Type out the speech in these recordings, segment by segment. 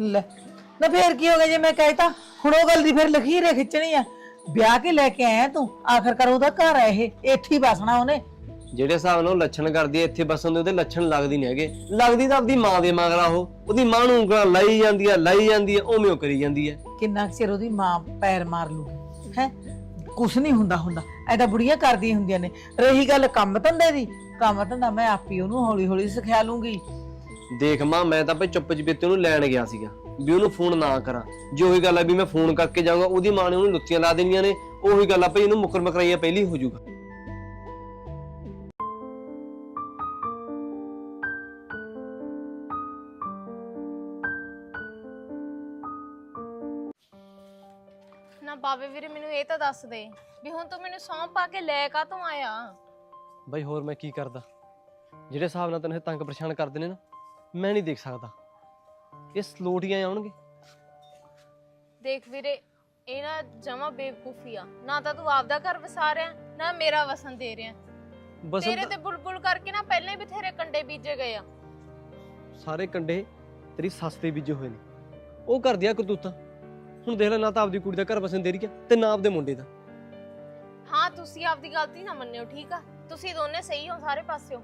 ਲੈ। ਨਾ ਫੇਰ ਕੀ ਹੋ ਗਿਆ ਜੇ ਮੈਂ ਕਹਿਤਾ ਹੁਣ ਉਹ ਗੱਲ ਦੀ ਫਿਰ ਲਖੀਰੇ ਖਿੱਚਣੀ ਆ। ਵਿਆਹ ਕੇ ਲੈ ਕੇ ਆਇਆ ਤੂੰ? ਆਖਰਕਾਰ ਉਹਦਾ ਘਰ ਆ ਇਹ। ਇੱਥੇ ਹੀ ਬਸਣਾ ਉਹਨੇ। ਜਿਹੜੇ ਹਿਸਾਬ ਨਾਲ ਉਹ ਲੱਛਣ ਕਰਦੀ ਹੈ ਇੱਥੇ ਬਸਣ ਦੇ ਉਹਦੇ ਲੱਛਣ ਲੱਗਦੀ ਨਹੀਂ ਹੈਗੇ। ਲੱਗਦੀ ਤਾਂ ਆਪਦੀ ਮਾਂ ਦੇ ਮਗਰਾ ਉਹ। ਉਹਦੀ ਮਾਂ ਨੂੰ ਉਂਗਲਾਂ ਲਾਈ ਜਾਂਦੀ ਹੈ ਲਾਈ ਜਾਂਦੀ ਹੈ ਉਵੇਂ ਉਹ ਕਰੀ ਜਾਂਦੀ ਹੈ ਕਿੰਨਾ ਕੁ ਚਿਰ ਉਹਦੀ ਮਾਂ ਪੈਰ ਮਾਰ ਲੂਗੀ ਹੈ? ਕੁਛ ਨਹੀਂ ਹੁੰਦਾ ਹੁੰਦਾ। ਐਦਾਂ ਬੁੜੀਆਂ ਕਰਦੀਆਂ ਹੁੰਦੀਆਂ ਨੇ। ਰਹੀ ਗੱਲ ਕੰਮ ਧੰਦੇ ਦੀ। ਕੰਮ ਧੰਦਾ ਮੈਂ ਆਪੀ ਉਹਨੂੰ ਹੌਲੀ ਹੌਲੀ ਸਿਖਾ ਲੂੰਗੀ। ਦੇਖ ਮਾਂ ਮੈਂ ਤਾਂ ਭਈ ਚੁੱਪ ਚਪੀਤੇ ਉਹਨੂੰ ਲੈਣ ਗਿਆ ਸੀਗਾ ਵੀ ਉਹਨੂੰ ਫੋਨ ਨਾ ਕਰਾਂ। ਜੇ ਉਹੀ ਗੱਲ ਹੈ ਵੀ ਮੈਂ ਫੋਨ ਕਰਕੇ ਜਾਊਂਗਾ ਉਹਦੀ ਮਾਂ ਨੇ ਉਹਨੂੰ ਲੁੱਤੀਆਂ ਲਾ ਦੇਣੀਆਂ ਨੇ ਉਹੀ ਗੱਲ ਆ ਭਈ ਇਹਨੂੰ ਮੁਕਰ ਮਕਰਾਈਆ ਪਹਿਲੀ ਹੋ ਜਾਊਗਾ। ਨਾ ਬਾਵੇ ਵੀਰੇ ਮੈਨੂੰ ਇਹ ਤਾਂ ਦੱਸ ਦੇ ਵੀ ਹੁਣ ਤੂੰ ਮੈਨੂੰ ਸੌਂ ਪਾ ਕੇ ਲੈ ਕਾ ਤੂੰ ਆਇਆ? ਬਈ ਹੋਰ ਮੈਂ ਕੀ ਕਰਦਾ? ਜਿਹੜੇ ਹਿਸਾਬ ਨਾਲ ਤੈਨੂੰ ਇਹ ਤੰਗ ਪਰੇਸ਼ਾਨ ਕਰਦੇ ਨੇ ਨਾ ਮੈਂ ਨਹੀਂ ਦੇਖ ਸਕਦਾ। ਇਹ ਸਲੋਟੀਆਂ ਆਉਣਗੇ। ਦੇਖ ਵੀਰੇ ਇਹ ਨਾ ਜਮਾ ਬੇਵਕੂਫੀ ਆ। ਨਾ ਤਾਂ ਤੂੰ ਆਪਦਾ ਘਰ ਵਸਾ ਰਿਹਾ ਨਾ ਮੇਰਾ ਵਸਣ ਦੇ ਰਿਹਾ। ਬਸ ਤੇਰੇ ਤੇ ਬੁਲਬੁਲ ਕਰਕੇ ਨਾ ਪਹਿਲਾਂ ਹੀ ਬਥੇਰੇ ਕੰਡੇ ਬੀਜੇ ਗਏ ਆ। ਸਾਰੇ ਕੰਡੇ ਤੇਰੀ ਸੱਸ ਦੇ ਬੀਜੇ ਹੋਏ ਨੇ। ਉਹ ਕਰਦੀ ਆ ਕਰਤੂਤਾਂ। ਹੁਣ ਦੇਖ ਲੈ ਨਾ ਤਾਂ ਆਪਦੀ ਕੁੜੀ ਦਾ ਘਰ ਵਸਣ ਦੇ ਰਹੀ ਆ ਤੇ ਨਾ ਆਪਦੇ ਮੁੰਡੇ ਦਾ। ਹਾਂ ਤੁਸੀਂ ਆਪਦੀ ਗਲਤੀ ਨਾ ਮੰਨਿਓ ਠੀਕ ਆ? ਤੁਸੀਂ ਦੋਨੇ ਸਹੀ ਹੋ ਸਾਰੇ ਪਾਸਿਓਂ।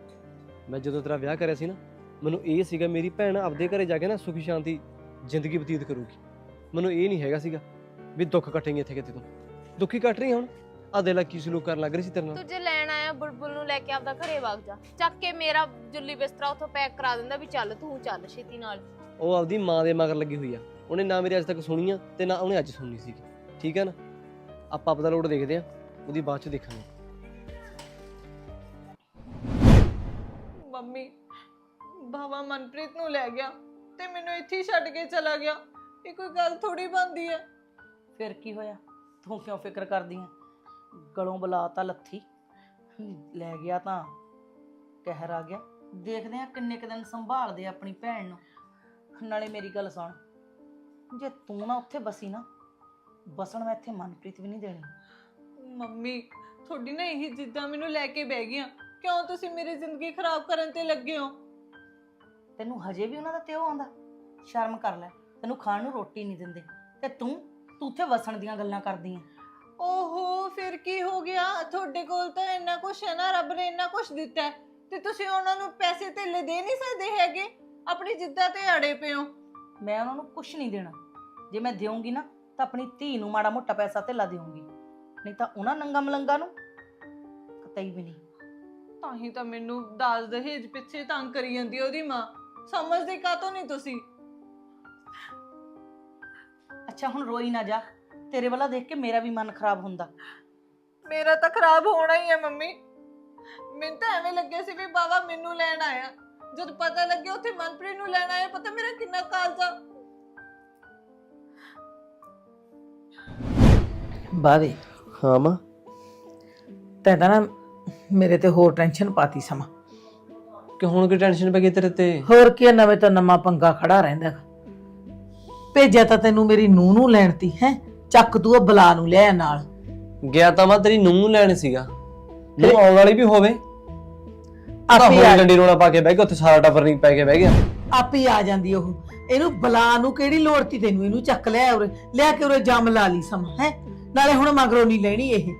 ਮੈਂ ਜਦੋਂ ਤੇਰਾ ਵਿਆਹ ਕਰਿਆ ਸੀ ਨਾ ਮੈਨੂੰ ਇਹ ਸੀਗਾ ਮੇਰੀ ਭੈਣ ਆਪਦੇ ਘਰੇ ਜਾ ਕੇ ਨਾ ਸੁਖੀ ਸ਼ਾਂਤੀ ਜ਼ਿੰਦਗੀ ਬਤੀਤ ਕਰੂਗੀ। ਮੈਨੂੰ ਇਹ ਨਹੀਂ ਹੈਗਾ ਸੀਗਾ ਵੀ ਦੁੱਖ ਕੱਟੇਂਗੇ ਇੱਥੇ ਕਿਤੇ ਤੂੰ। ਦੁੱਖੀ ਕੱਟ ਰਹੀ ਹੁਣ। ਆ ਦੇ ਲੈ ਕੀ ਸਲੂਕ ਕਰਨ ਲੱਗ ਰਹੀ ਸੀ ਤੇਰੇ ਨਾਲ। ਤੂੰ ਜੇ ਲੈਣ ਆਇਆ ਬੁਲਬੁਲ ਨੂੰ ਲੈ ਕੇ ਆਪਦਾ ਘਰੇ ਵਗ ਜਾ। ਚੱਕ ਕੇ ਮੇਰਾ ਜੁੱਲੀ ਬਿਸਤਰਾ ਉੱਥੋਂ ਪੈਕ ਕਰਾ ਦਿੰਦਾ ਵੀ ਚੱਲ ਤੂੰ ਚੱਲ ਛੇਤੀ ਨਾਲ। ਉਹ ਆਪਦੀ ਮਾਂ ਦੇ ਮਗਰ ਲੱਗੀ ਹੋਈ ਆ। ਉਹਨੇ ਨਾ ਮੇਰੀ ਅੱਜ ਤੱਕ ਸੁਣੀ ਆ ਤੇ ਨਾ ਉਹਨੇ ਅੱਜ ਸੁਣਨੀ ਸੀਗੀ। ਠੀਕ ਹੈ ਨਾ? ਆਪਾਂ ਆਪਦਾ ਲੋਡ ਦੇਖਦੇ ਆ। ਉਹਦੀ ਬਾਅਦ ਚ ਦੇਖਾਂਗੇ। ਮੰਮੀ ਬਾਬਾ ਮਨਪ੍ਰੀਤ ਨੂੰ ਲੈ ਗਿਆ ਤੇ ਮੈਨੂੰ ਇੱਥੇ ਹੀ ਛੱਡ ਕੇ ਚਲਾ ਗਿਆ। ਇਹ ਕੋਈ ਗੱਲ ਥੋੜੀ ਬੰਦੀ ਹੈ। ਫਿਰ ਕੀ ਹੋਇਆ? ਤੂੰ ਕਿਉਂ ਫਿਕਰ ਕਰਦੀ ਆ ਗਲੋਂ ਬੁਲਾ ਤਾਂ ਲੱਥੀ। ਲੈ ਗਿਆ ਤਾਂ। ਕਹਿਰ ਆ ਗਿਆ। ਦੇਖਦੇ ਆ ਕਿੰਨੇ ਕੁ ਦਿਨ ਸੰਭਾਲਦੇ ਆ ਆਪਣੀ ਭੈਣ ਨੂੰ। ਨਾਲੇ ਮੇਰੀ ਗੱਲ ਸੁਣ। ਜੇ ਤੂੰ ਨਾ ਉੱਥੇ ਬਸੀ ਨਾ ਬਸਣ ਮੈਂ ਇੱਥੇ ਮਨਪ੍ਰੀਤ ਵੀ ਨਹੀਂ ਦੇਣੀ। ਮੰਮੀ ਤੁਹਾਡੀ ਨਾ ਇਹੀ ਜਿੱਦਾਂ ਮੈਨੂੰ ਲੈ ਕੇ ਬਹਿ ਗਈਆਂ। ਕਿਉਂ ਤੁਸੀਂ ਮੇਰੀ ਜ਼ਿੰਦਗੀ ਖਰਾਬ ਕਰਨ ਤੇ ਲੱਗੇ ਹੋ? ਤੈਨੂੰ ਹਜੇ ਵੀ ਉਹਨਾਂ ਦਾ ਤਿਉ ਆਉਂਦਾ? ਸ਼ਰਮ ਕਰ ਲੈ ਤੈਨੂੰ ਖਾਣ ਨੂੰ ਰੋਟੀ ਨਹੀਂ ਦਿੰਦੇ। ਤੇ ਤੂੰ ਤੂੰ ਉੱਥੇ ਵਸਣ ਦੀਆਂ ਗੱਲਾਂ ਕਰਦੀ ਆ। ਓਹੋ ਫਿਰ ਕੀ ਹੋ ਗਿਆ? ਤੁਹਾਡੇ ਕੋਲ ਤਾਂ ਇੰਨਾ ਕੁਛ ਹੈ ਨਾ ਰੱਬ ਨੇ ਇੰਨਾ ਕੁਛ ਦਿੱਤਾ ਹੈ। ਤੇ ਤੁਸੀਂ ਉਹਨਾਂ ਨੂੰ ਪੈਸੇ ਧੇਲੇ ਦੇ ਨਹੀਂ ਸਕਦੇ ਹੈਗੇ? ਆਪਣੀ ਜਿੱਦਾਂ ਤੇ ਅੜੇ ਪਏ ਹੋ। ਮੈਂ ਉਹਨਾਂ ਨੂੰ ਕੁਝ ਨਹੀਂ ਦੇਣਾ। ਜੇ ਮੈਂ ਦੇਵਾਂਗੀ ਨਾ ਤਾਂ ਆਪਣੀ ਧੀ ਨੂੰ ਮਾੜਾ ਮੋਟਾ ਪੈਸਾ ਧੇਲਾ ਦੇਵਾਂਗੀ ਨਹੀਂ ਤਾਂ ਉਹਨਾਂ ਨੰਗਾ ਮਲੰਗਾ ਨੂੰ ਕਤਈ ਵੀ ਨਹੀਂ। ਤਾਂ ਹੀ ਤਾਂ ਮੈਨੂੰ ਦਾਜ ਦਹੇਜ ਪਿੱਛੇ ਤੰਗ ਕਰੀ ਜਾਂਦੀ ਹੈ ਉਹਦੀ ਮਾਂ। ਸਮਝਦੇ ਕਾਤੋਂ ਨਹੀਂ ਤੁਸੀਂ? ਅੱਛਾ ਹੁਣ ਰੋਈ ਨਾ ਜਾ। ਤੇਰੇ ਵੱਲ ਦੇਖ ਕੇ ਮੇਰਾ ਵੀ ਮਨ ਖਰਾਬ ਹੁੰਦਾ। ਮੇਰਾ ਤਾਂ ਖਰਾਬ ਹੋਣਾ ਹੀ ਹੈ ਮੰਮੀ। ਮੈਨੂੰ ਤਾਂ ਐਵੇਂ ਲੱਗਿਆ ਸੀ ਵੀ ਬਾਬਾ ਮੈਨੂੰ ਲੈਣ ਆਇਆ। ਜਦ ਪਤਾ ਲੱਗਿਆ ਉੱਥੇ ਮਨਪ੍ਰੀਤ ਨੂੰ ਲੈਣ ਆਇਆ ਪਤਾ ਮੇਰਾ ਕਿੰਨਾ ਕਾਲਜਾ ਬਾਵੇ। ਹਾਂ ਮਾਂ। ਤੈਂ ਤਾਂ ਨਾ ਮੇਰੇ ਤੇ ਹੋਰ ਟੈਨਸ਼ਨ ਪਾਤੀ ਸਮਾਂ। ਕਿ ਹੁਣ ਕੀ ਟੈਨਸ਼ਨ ਪੈ ਗਈ ਤੇਰੇ ਤੇ? ਹੋਰ ਕੀ ਆ, ਨਵੇਂ ਤੋਂ ਨਵਾਂ ਪੰਗਾ ਖੜਾ ਰਹਿੰਦਾ ਗਾ। ਭੇਜਿਆ ਤਾਂ ਤੈਨੂੰ ਮੇਰੀ ਨੂੰਹ ਨੂੰ ਲੈਣ ਤੀ ਹੈ? ਚੱਕ ਤੂੰ ਉਹ ਬਲਾ ਨੂੰ ਲਿਆ ਨਾਲ। ਗਿਆ ਤਾਂ ਮੈਂ ਤੇਰੀ ਨੂੰ ਲੈਣ ਸੀਗਾ। ਨੂੰ ਆਉਣ ਵਾਲੀ ਵੀ ਹੋਵੇ ਤਾਂ ਆਪੇ ਆ ਡੰਡੀ ਰੋਣਾ ਪਾ ਕੇ ਬਹਿ ਗਿਆ ਉੱਥੇ ਸਾਰਾ ਟੱਬਰ ਨਹੀਂ ਪੈ ਕੇ ਬਹਿ ਗਿਆ। ਆਪੇ ਆ ਜਾਂਦੀ ਉਹ। ਇਹਨੂੰ ਬਲਾ ਨੂੰ ਕਿਹੜੀ ਲੋੜ ਤੀ ਤੈਨੂੰ? ਇਹਨੂੰ ਚੱਕ ਲਿਆ ਉਰੇ ਲਿਆ ਕੇ ਉਰੇ ਜੰਮ ਲਾ ਲਈ ਸਮਾਂ ਹੈ? ਨਾਲੇ ਹੁਣ ਮਗਰੋਂ ਨਹੀਂ ਲੈਣੀ ਇਹ।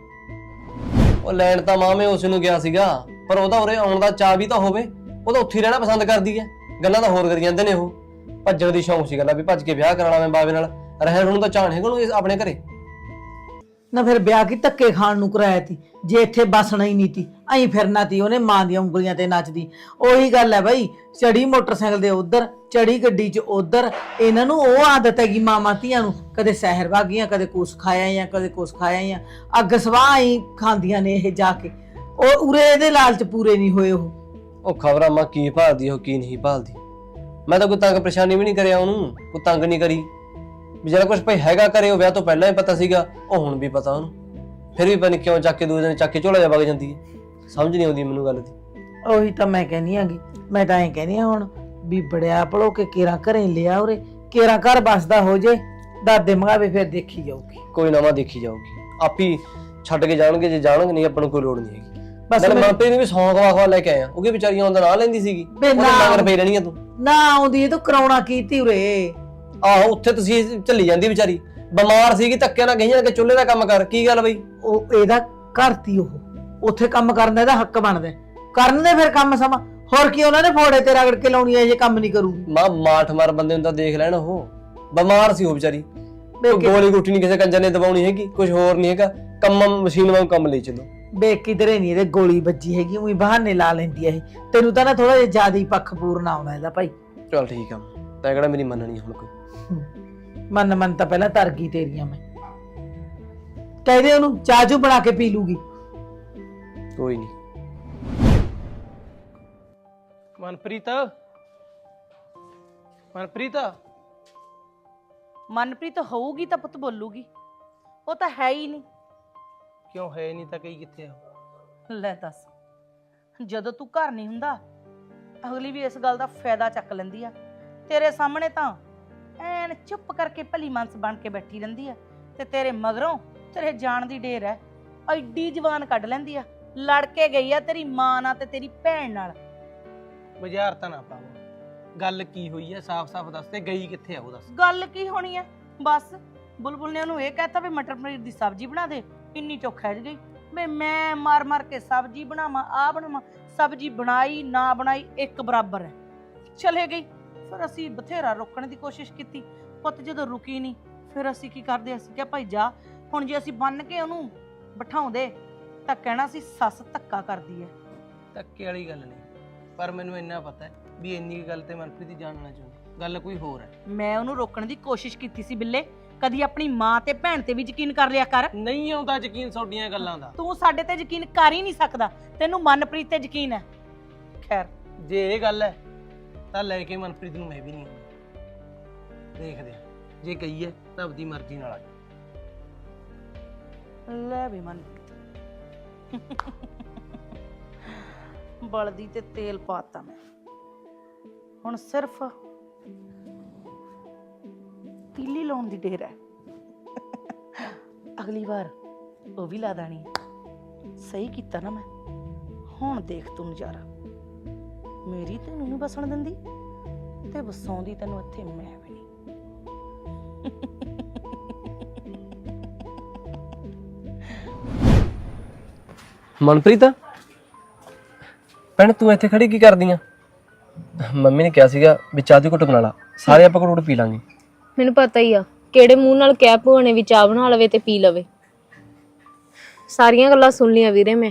ਉਹ ਲੈਣ ਤਾਂ ਮਾਂ ਮੈਂ ਉਸ ਨੂੰ ਗਿਆ ਸੀਗਾ ਪਰ ਉਹਦਾ ਉਰੇ ਆਉਣ ਦਾ ਚਾਹ ਵੀ ਤਾਂ ਹੋਵੇ। ਉਹ ਤਾਂ ਉੱਥੇ ਹੀ ਰਹਿਣਾ ਪਸੰਦ ਕਰਦੀ ਹੈ। ਗੱਲਾਂ ਤਾਂ ਹੋਰ ਕਰੀ ਜਾਂਦੇ ਨੇ ਉਹ। ਭੱਜਣ ਦੀ ਸ਼ੌਂਕ ਸੀ ਗੱਲਾਂ ਵੀ, ਭੱਜ ਕੇ ਵਿਆਹ ਕਰਾਉਣਾ ਮੈਂ ਬਾਵੇ ਨਾਲ। ਰਹਿਣ ਨੂੰ ਤਾਂ ਚਾਹਣ ਹੈਗਾ ਉਹਨੂੰ ਇਸ ਆਪਣੇ ਘਰੇ। ਨਾ ਫਿਰ ਵਿਆਹ ਕੀ ਧੱਕੇ ਖਾਣ ਨੂੰ ਕਰਾਇਆ ਤੀ? ਜੇ ਇੱਥੇ ਬਸਣਾ ਹੀ ਨਹੀਂ ਤੀ, ਐਂ ਫਿਰਨਾ ਤੀ ਉਹਨੇ ਮਾਂ ਦੀਆਂ ਉਂਗਲੀਆਂ ਤੇ ਨੱਚਦੀ। ਉਹੀ ਗੱਲ ਹੈ ਬਈ, ਚੜੀ ਮੋਟਰਸਾਈਕਲ ਦੇ ਉਧਰ, ਚੜੀ ਗੱਡੀ 'ਚ ਉਧਰ, ਇਹਨਾਂ ਨੂੰ ਉਹ ਆਦਤ ਹੈਗੀ ਮਾਮਾ ਧੀਆਂ ਨੂੰ। ਕਦੇ ਸਹਿਰ ਵਾਗੀਆਂ, ਕਦੇ ਕੁਛ ਖਾਇਆ ਜਾਂ, ਕਦੇ ਕੁਛ ਖਾਇਆ ਜਾਂ। ਅੱਗ ਸਵਾਹ ਹੀ ਖਾਂਦੀਆਂ ਨੇ ਇਹ ਜਾ ਕੇ। ਉਹ ਉਰੇ ਇਹਦੇ ਲਾਲਚ ਪੂਰੇ ਨਹੀਂ ਹੋਏ ਉਹ। ਉਹ ਖਬਰਾਂ ਮਾਂ ਕੀ ਭਾਲਦੀ ਉਹ ਕੀ ਨਹੀਂ ਭਾਲਦੀ। ਮੈਂ ਤਾਂ ਕੋਈ ਤੰਗ ਪਰੇਸ਼ਾਨੀ ਵੀ ਨਹੀਂ ਕਰਿਆ ਉਹਨੂੰ ਕੋਈ ਤੰਗ ਨਹੀਂ ਕਰੀ। ਵੀ ਜਿਹੜਾ ਕੁਝ ਭਈ ਹੈਗਾ ਕਰੇ ਉਹ ਵਿਆਹ ਤੋਂ ਪਹਿਲਾਂ ਹੀ ਪਤਾ ਸੀਗਾ ਉਹ ਹੁਣ ਵੀ ਪਤਾ ਉਹਨੂੰ। ਫਿਰ ਵੀ ਪਤਾ ਨਹੀਂ ਕਿਉਂ ਚੱਕ ਕੇ ਦੂਜੇ ਦਿਨ ਚੱਕ ਕੇ ਝੋਲਾ ਜਾ ਵਗ ਜਾਂਦੀ ਹੈ। ਸਮਝ ਨਹੀਂ ਆਉਂਦੀ ਮੈਨੂੰ ਗੱਲ ਦੀ। ਉਹੀ ਤਾਂ ਮੈਂ ਕਹਿੰਦੀ ਆਂਗੀ ਮੈਂ ਤਾਂ ਐਂ ਕਹਿੰਦੀ ਆ ਹੁਣ ਵੀ ਬੜਿਆ ਪੜੋ ਕੇ ਕੇਰਾ ਘਰੇ ਲਿਆ ਉਰੇ ਕੇਰਾ ਘਰ ਬਸਦਾ ਹੋ ਜੇ ਦਾਦੇ ਮੰਗਾਵੇ ਫਿਰ ਦੇਖੀ ਜਾਊਗੀ। ਕੋਈ ਨਾ ਮਾਂ ਦੇਖੀ ਜਾਊਗੀ। ਆਪੀ ਛੱਡ ਕੇ ਜਾਣਗੇ ਜੇ ਜਾਣਗੇ ਨਹੀਂ ਆਪਾਂ ਨੂੰ ਕੋਈ ਲੋੜ ਨਹੀਂ ਹੈਗੀ। ਬਸ ਮੈਂ- ਮਨਪ੍ਰੀਤ ਨੂੰ ਵੀ ਸੌਂਕ ਵਾਖਵਾ ਲੈ ਕੇ ਆਇਆ ਉਹ ਕੀ ਵਿਚਾਰੀਆਂ ਉਹਦਾ ਨਾਂ ਲੈਂਦੀ ਸੀਗੀ। ਬੇ ਨਾ- ਮਗਰ ਪਈ ਰਹਿਣੀ ਆ ਤੂੰ। ਨਾ ਆਉਂਦੀ ਇਹ ਤੂੰ ਕਰਾਉਣਾ ਕੀਤੀ ਉਰੇ? ਆਹੋ ਉੱਥੇ ਤੁਸੀਂ ਝੱਲੀ ਜਾਂਦੀ ਵਿਚਾਰੀ। ਬਿਮਾਰ ਸੀਗੀ ਧੱਕੇ ਨਾਲ ਗਈਆਂ ਕਿ ਚੁੱਲ੍ਹੇ ਦਾ ਕੰਮ ਕਰ। ਕੀ ਗੱਲ ਬਈ? ਉਹ ਇਹਦਾ ਘਰ ਤੀ ਉਹ। ਉੱਥੇ ਕੰਮ ਕਰਨ ਦਾ ਇਹਦਾ ਹੱਕ ਬਣਦਾ ਹੈ। ਕਰਨ ਦੇ ਫਿਰ ਕੰਮ ਸਮਾਂ। ਹੋਰ ਕੀ ਉਹਨਾਂ ਨੇ ਫੋੜੇ ਤੇ ਰਗੜ ਕੇ ਲਾਉਣੀ ਹੈ ਜੇ ਕੰਮ ਨਹੀਂ ਕਰੂਗੀ। ਮਾਂ ਮਾਠ ਮਾਰ ਬੰਦੇ ਨੂੰ ਤਾਂ ਦੇਖ ਲੈਣ ਉਹ। ਬਿਮਾਰ ਸੀ ਉਹ ਵਿਚਾਰੀ। ਕੋਈ ਗੋਲੀ ਗੁੱਟੀ ਨਹੀਂ ਕਿਸੇ ਕੰਜਰ ਨੇ ਦਬਾਉਣੀ ਹੈਗੀ ਕੁਝ ਹੋਰ ਨਹੀਂ ਹੈਗਾ। ਕੰਮ ਮਸ਼ੀਨ ਵਾਂਗ ਕੰਮ ਲਈ ਚੱਲੋ। ਬੇ ਕਿਧਰੇ ਨਹੀਂ ਇਹਦੇ ਗੋਲੀ ਵੱਜੀ ਹੈਗੀ ਉਹੀ ਬਹਾਨੇ ਲਾ ਲੈਂਦੀ ਹੈ ਇਹ। ਤੈਨੂੰ ਤਾਂ ਨਾ ਥੋੜਾ ਜਿਹਾ ਜ਼ਿਆਦਾ ਹੀ ਪੱਖ ਪੂਰਨ ਆਉਂਦਾ ਇਹਦਾ ਭਾਈ। ਚਲ ਠੀਕ ਆ। ਤੈਂ ਕਿਹੜਾ ਮੇਰੀ ਮੰਨਣੀ ਹੁਣ ਕੋਈ? ਹਮ, ਮਨ ਮਨ ਤਾਂ ਪਹਿਲਾਂ ਤਰ ਗਈ ਤੇਰੀਆਂ ਮੈਂ। ਕਹਦੇ ਉਹਨੂੰ ਚਾਜੂ ਬਣਾ ਕੇ ਪੀ ਲੂਗੀ। ਕੋਈ ਨਹੀਂ ਮਨਪ੍ਰੀਤ? ਮਨਪ੍ਰੀਤ? ਮਨਪ੍ਰੀਤ ਹੋਊਗੀ ਤਾਂ ਪੁੱਤ ਬੋਲੂਗੀ। ਉਹ ਤਾਂ ਹੈ ਹੀ ਨਹੀਂ। ਕਿਉਂ ਹੈ ਨਹੀਂ ਤਾਂ ਕਈ ਕਿੱਥੇ ਆ? ਲੈ ਦੱਸ ਜਦੋਂ ਤੂੰ ਘਰ ਨਹੀਂ ਹੁੰਦਾ ਅਗਲੀ ਵੀ ਇਸ ਗੱਲ ਦਾ ਫਾਇਦਾ ਚੱਕ ਲੈਂਦੀ ਆ। ਤੇਰੇ ਸਾਹਮਣੇ ਤਾਂ ਐਨ ਚੁੱਪ ਕਰਕੇ ਭਲੀ ਮਾਨਸ ਬਣ ਕੇ ਬੈਠੀ ਰਹਿੰਦੀ ਆ ਤੇ ਤੇਰੇ ਮਗਰੋਂ ਤੇਰੇ ਜਾਣ ਦੀ ਢੇਰ ਐ ਐਡੀ ਜਵਾਨ ਕੱਢ ਲੈਂਦੀ ਆ ਲੜ ਕੇ ਗਈ ਆ ਤੇਰੀ ਮਾਂ ਨਾਲ ਤੇ ਤੇਰੀ ਭੈਣ ਨਾਲ। ਬਾਜ਼ਾਰ ਤਾਂ ਨਾ ਪਾਵੋ ਗੱਲ ਕੀ ਹੋਈ ਹੈ ਸਾਫ਼-ਸਾਫ਼ ਦੱਸ ਤੇ ਗਈ ਕਿੱਥੇ ਆ ਉਹ ਦੱਸ। ਗੱਲ ਕੀ ਹੋਣੀ ਐ ਬਸ ਬੁਲਬੁਲ ਨੇ ਉਹਨੂੰ ਇਹ ਕਹਿਤਾ ਵੀ ਮਟਰ ਪਨੀਰ ਦੀ ਸਬਜ਼ੀ ਬਣਾ ਦੇ। ਇੰਨੀ ਚੁੱਕ ਖਿੱਚ ਗਈ ਵੀ ਮੈਂ ਮਾਰ ਮਾਰ ਕੇ ਸਬਜ਼ੀ ਬਣਾਵਾਂ ਆ ਬਣਾਵਾਂ ਸਬਜ਼ੀ ਬਣਾਈ ਨਾ ਬਣਾਈ ਇੱਕ ਬਰਾਬਰ ਹੈ। ਚਲੇ ਗਈ। ਫਿਰ ਅਸੀਂ ਬਥੇਰਾ ਰੋਕਣ ਦੀ ਕੋਸ਼ਿਸ਼ ਕੀਤੀ। ਪੁੱਤ ਜਦੋਂ ਰੁਕੀ ਨਹੀਂ ਫਿਰ ਅਸੀਂ ਕੀ ਕਰਦੇ? ਅਸੀਂ ਕਿਹਾ ਭਾਈ ਜਾ ਹੁਣ ਜੇ ਅਸੀਂ ਬੰਨ ਕੇ ਉਹਨੂੰ ਬਿਠਾਉਂਦੇ ਤਾਂ ਕਹਿਣਾ ਸੀ ਸੱਸ ਧੱਕਾ ਕਰਦੀ ਹੈ। ਧੱਕੇ ਵਾਲੀ ਗੱਲ ਨਹੀਂ। ਪਰ ਮੈਨੂੰ ਇੰਨਾ ਪਤਾ ਹੈ ਵੀ ਇੰਨੀ ਗੱਲ ਤੇ ਮਨਪ੍ਰੀਤ ਜਾਣਨਾ ਚਾਹੁੰਦੀ। ਗੱਲ ਕੋਈ ਹੋਰ ਹੈ। ਮੈਂ ਉਹਨੂੰ ਰੋਕਣ ਦੀ ਕੋਸ਼ਿਸ਼ ਕੀਤੀ ਸੀ ਬਿੱਲੇ। ਕਦੀ ਆਪਣੀ ਮਾਂ ਤੇ ਭੈਣ ਤੇ ਵੀ ਯਕੀਨ ਕਰ ਲਿਆ ਕਰ। ਨਹੀਂ ਆਉਂਦਾ ਯਕੀਨ ਤੁਹਾਡੀਆਂ ਗੱਲਾਂ ਦਾ। ਤੂੰ ਸਾਡੇ ਤੇ ਯਕੀਨ ਕਰ ਹੀ ਨਹੀਂ ਸਕਦਾ। ਤੈਨੂੰ ਮਨਪ੍ਰੀਤ ਤੇ ਯਕੀਨ ਹੈ। ਖੈਰ। ਜੇ ਇਹ ਗੱਲ ਹੈ ਤਾਂ ਲੈ ਕੇ ਮਨਪ੍ਰੀਤ ਨੂੰ ਮੈਂ ਵੀ ਨਹੀਂ ਆਉਂਦਾ। ਦੇਖਦੇ ਆ ਜੇ ਹੈ ਤਾਂ ਆਪਦੀ ਮਰਜ਼ੀ ਨਾਲ ਆ ਜਾ। ਲੈ ਵੀ ਮਨਪ੍ਰੀਤ। ਬਲਦੀ ਤੇ ਤੇਲ ਪਾਤਾ ਮੈਂ। ਹੁਣ ਸਿਰਫ ਤੀਲੀ ਲਾਉਣ ਦੀ ਢੇਰ ਹੈ। ਅਗਲੀ ਵਾਰ ਉਹ ਵੀ ਲਾ ਦੇਣੀ। ਸਹੀ ਕੀਤਾ ਨਾ ਮੈਂ। ਹੁਣ ਦੇਖ ਤੂੰ ਨਜ਼ਾਰਾ। ਮੇਰੀ ਤੈਨੂੰ ਨਹੀਂ ਬਸਣ ਦਿੰਦੀ। ਤੇ ਵਸਾਉਂਦੀ ਤੈਨੂੰ ਇੱਥੇ ਮੈਂ ਵੀ ਨਹੀਂ ਮਨਪ੍ਰੀਤ? ਭੈਣ ਤੂੰ ਇੱਥੇ ਖੜੀ ਕੀ ਕਰਦੀ ਆ? ਮੰਮੀ ਨੇ ਕਿਹਾ ਸੀਗਾ ਵੀ ਚਾਹ ਦੀ ਘੁੱਟ ਬਣਾ ਲਾ। ਸਾਰੇ ਆਪਾਂ ਘੁੱਟ ਪੀ ਲਾਂਗੇ। ਮੈਨੂੰ ਪਤਾ ਹੀ ਆ ਕਿਹੜੇ ਮੂੰਹ ਨਾਲ ਕਹਿ ਨੇ ਵੀ ਚਾਹ ਬਣਾ ਲਵੇ ਤੇ ਪੀ ਲਵੇ। ਸਾਰੀਆਂ ਗੱਲਾਂ ਸੁਣ ਲੀਆਂ ਵੀਰੇ ਮੈਂ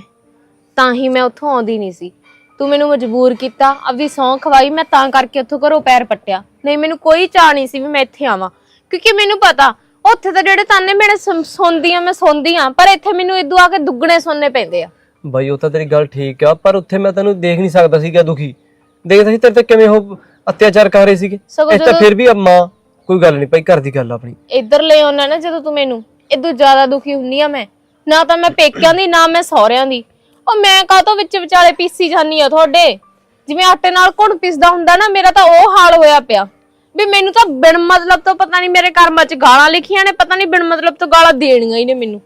ਤਾਂ ਹੀ ਮੈਂ ਉੱਥੋਂ ਆਉਂਦੀ ਨਹੀਂ ਸੀ। ਤੂੰ ਮੈਨੂੰ ਮਜਬੂਰ ਕੀਤਾ ਆਪਦੀ ਸੌਂ ਖਵਾਈ ਮੈਂ ਤਾਂ ਕਰਕੇ ਉੱਥੋਂ ਘਰੋਂ ਪੈਰ ਪੱਟਿਆ। ਨਹੀਂ ਮੈਨੂੰ ਕੋਈ ਚਾਹ ਨਹੀਂ ਸੀ ਵੀ ਮੈਂ ਇੱਥੇ ਆਵਾਂ ਕਿਉਂਕਿ ਮੈਨੂੰ ਪਤਾ ਉੱਥੇ ਤਾਂ ਜਿਹੜੇ ਤਾਨੇ ਮੇਰੇ ਸੁਣਦੀ ਆ ਮੈਂ ਸੁਣਦੀ ਆ ਪਰ ਇੱਥੇ ਮੈਨੂੰ ਇਦੋਂ ਆ ਕੇ ਦੁੱਗਣੇ ਸੁਣਨੇ ਪੈਂਦੇ ਆ। ਬਾਈ ਉਹ ਤਾਂ ਤੇਰੀ ਗੱਲ ਠੀਕ ਆ ਪਰ ਉੱਥੇ ਮੈਂ ਤੈਨੂੰ ਦੇਖ ਨਹੀਂ ਸਕਦਾ ਸੀਗਾ ਦੁਖੀ। ਦੇਖਦਾ ਸੀ ਤੇਰੇ ਤੇ ਕਿਵੇਂ ਉਹ ਅਤਿਆਚਾਰ ਕਰ ਰਹੇ ਸੀਗੇ। ਸਗੋਂ ਇਸ ਤਾਂ ਜਦੋਂ- ਫਿਰ ਵੀ ਮਾਂ। ਕੋਈ ਗੱਲ ਨਹੀਂ ਭਾਈ ਘਰ ਦੀ ਗੱਲ ਆ ਆਪਣੀ। ਇੱਧਰ ਲੈ ਆਉਣਾ ਨਾ ਜਦੋਂ ਤੂੰ ਮੈਨੂੰ। ਇਦੋਂ ਜ਼ਿਆਦਾ ਦੁਖੀ ਹੁੰਨੀ ਆ ਮੈਂ। ਨਾ ਤਾਂ ਮੈਂ ਪੇਕਿਆਂ ਦੀ ਨਾ ਮੈਂ ਸਹੁਰਿਆਂ ਦੀ। ਉਹ ਮੈਂ ਕਾਹਤੋਂ ਵਿੱਚ ਵਿਚਾਲੇ ਪੀਸੀ ਜਾਨੀ ਆ ਤੁਹਾਡੇ? ਜਿਵੇਂ ਆਟੇ ਨਾਲ ਘੁਣ ਪਿਸਦਾ ਹੁੰਦਾ ਨਾ ਮੇਰਾ ਤਾਂ ਉਹ ਹਾਲ ਹੋਇਆ ਪਿਆ। ਵੀ ਮੈਨੂੰ ਤਾਂ ਬਿਨ ਮਤਲਬ ਤੋਂ ਪਤਾ ਨਹੀਂ ਮੇਰੇ ਕਰਮਾਂ 'ਚ ਗਾਲਾਂ ਲਿਖੀਆਂ ਨੇ ਪਤਾ ਨਹੀਂ ਬਿਨ ਮਤਲਬ ਤੋਂ ਗਾਲਾਂ ਦੇਣੀਆਂ ਹੀ ਨੇ ਮੈਨੂੰ।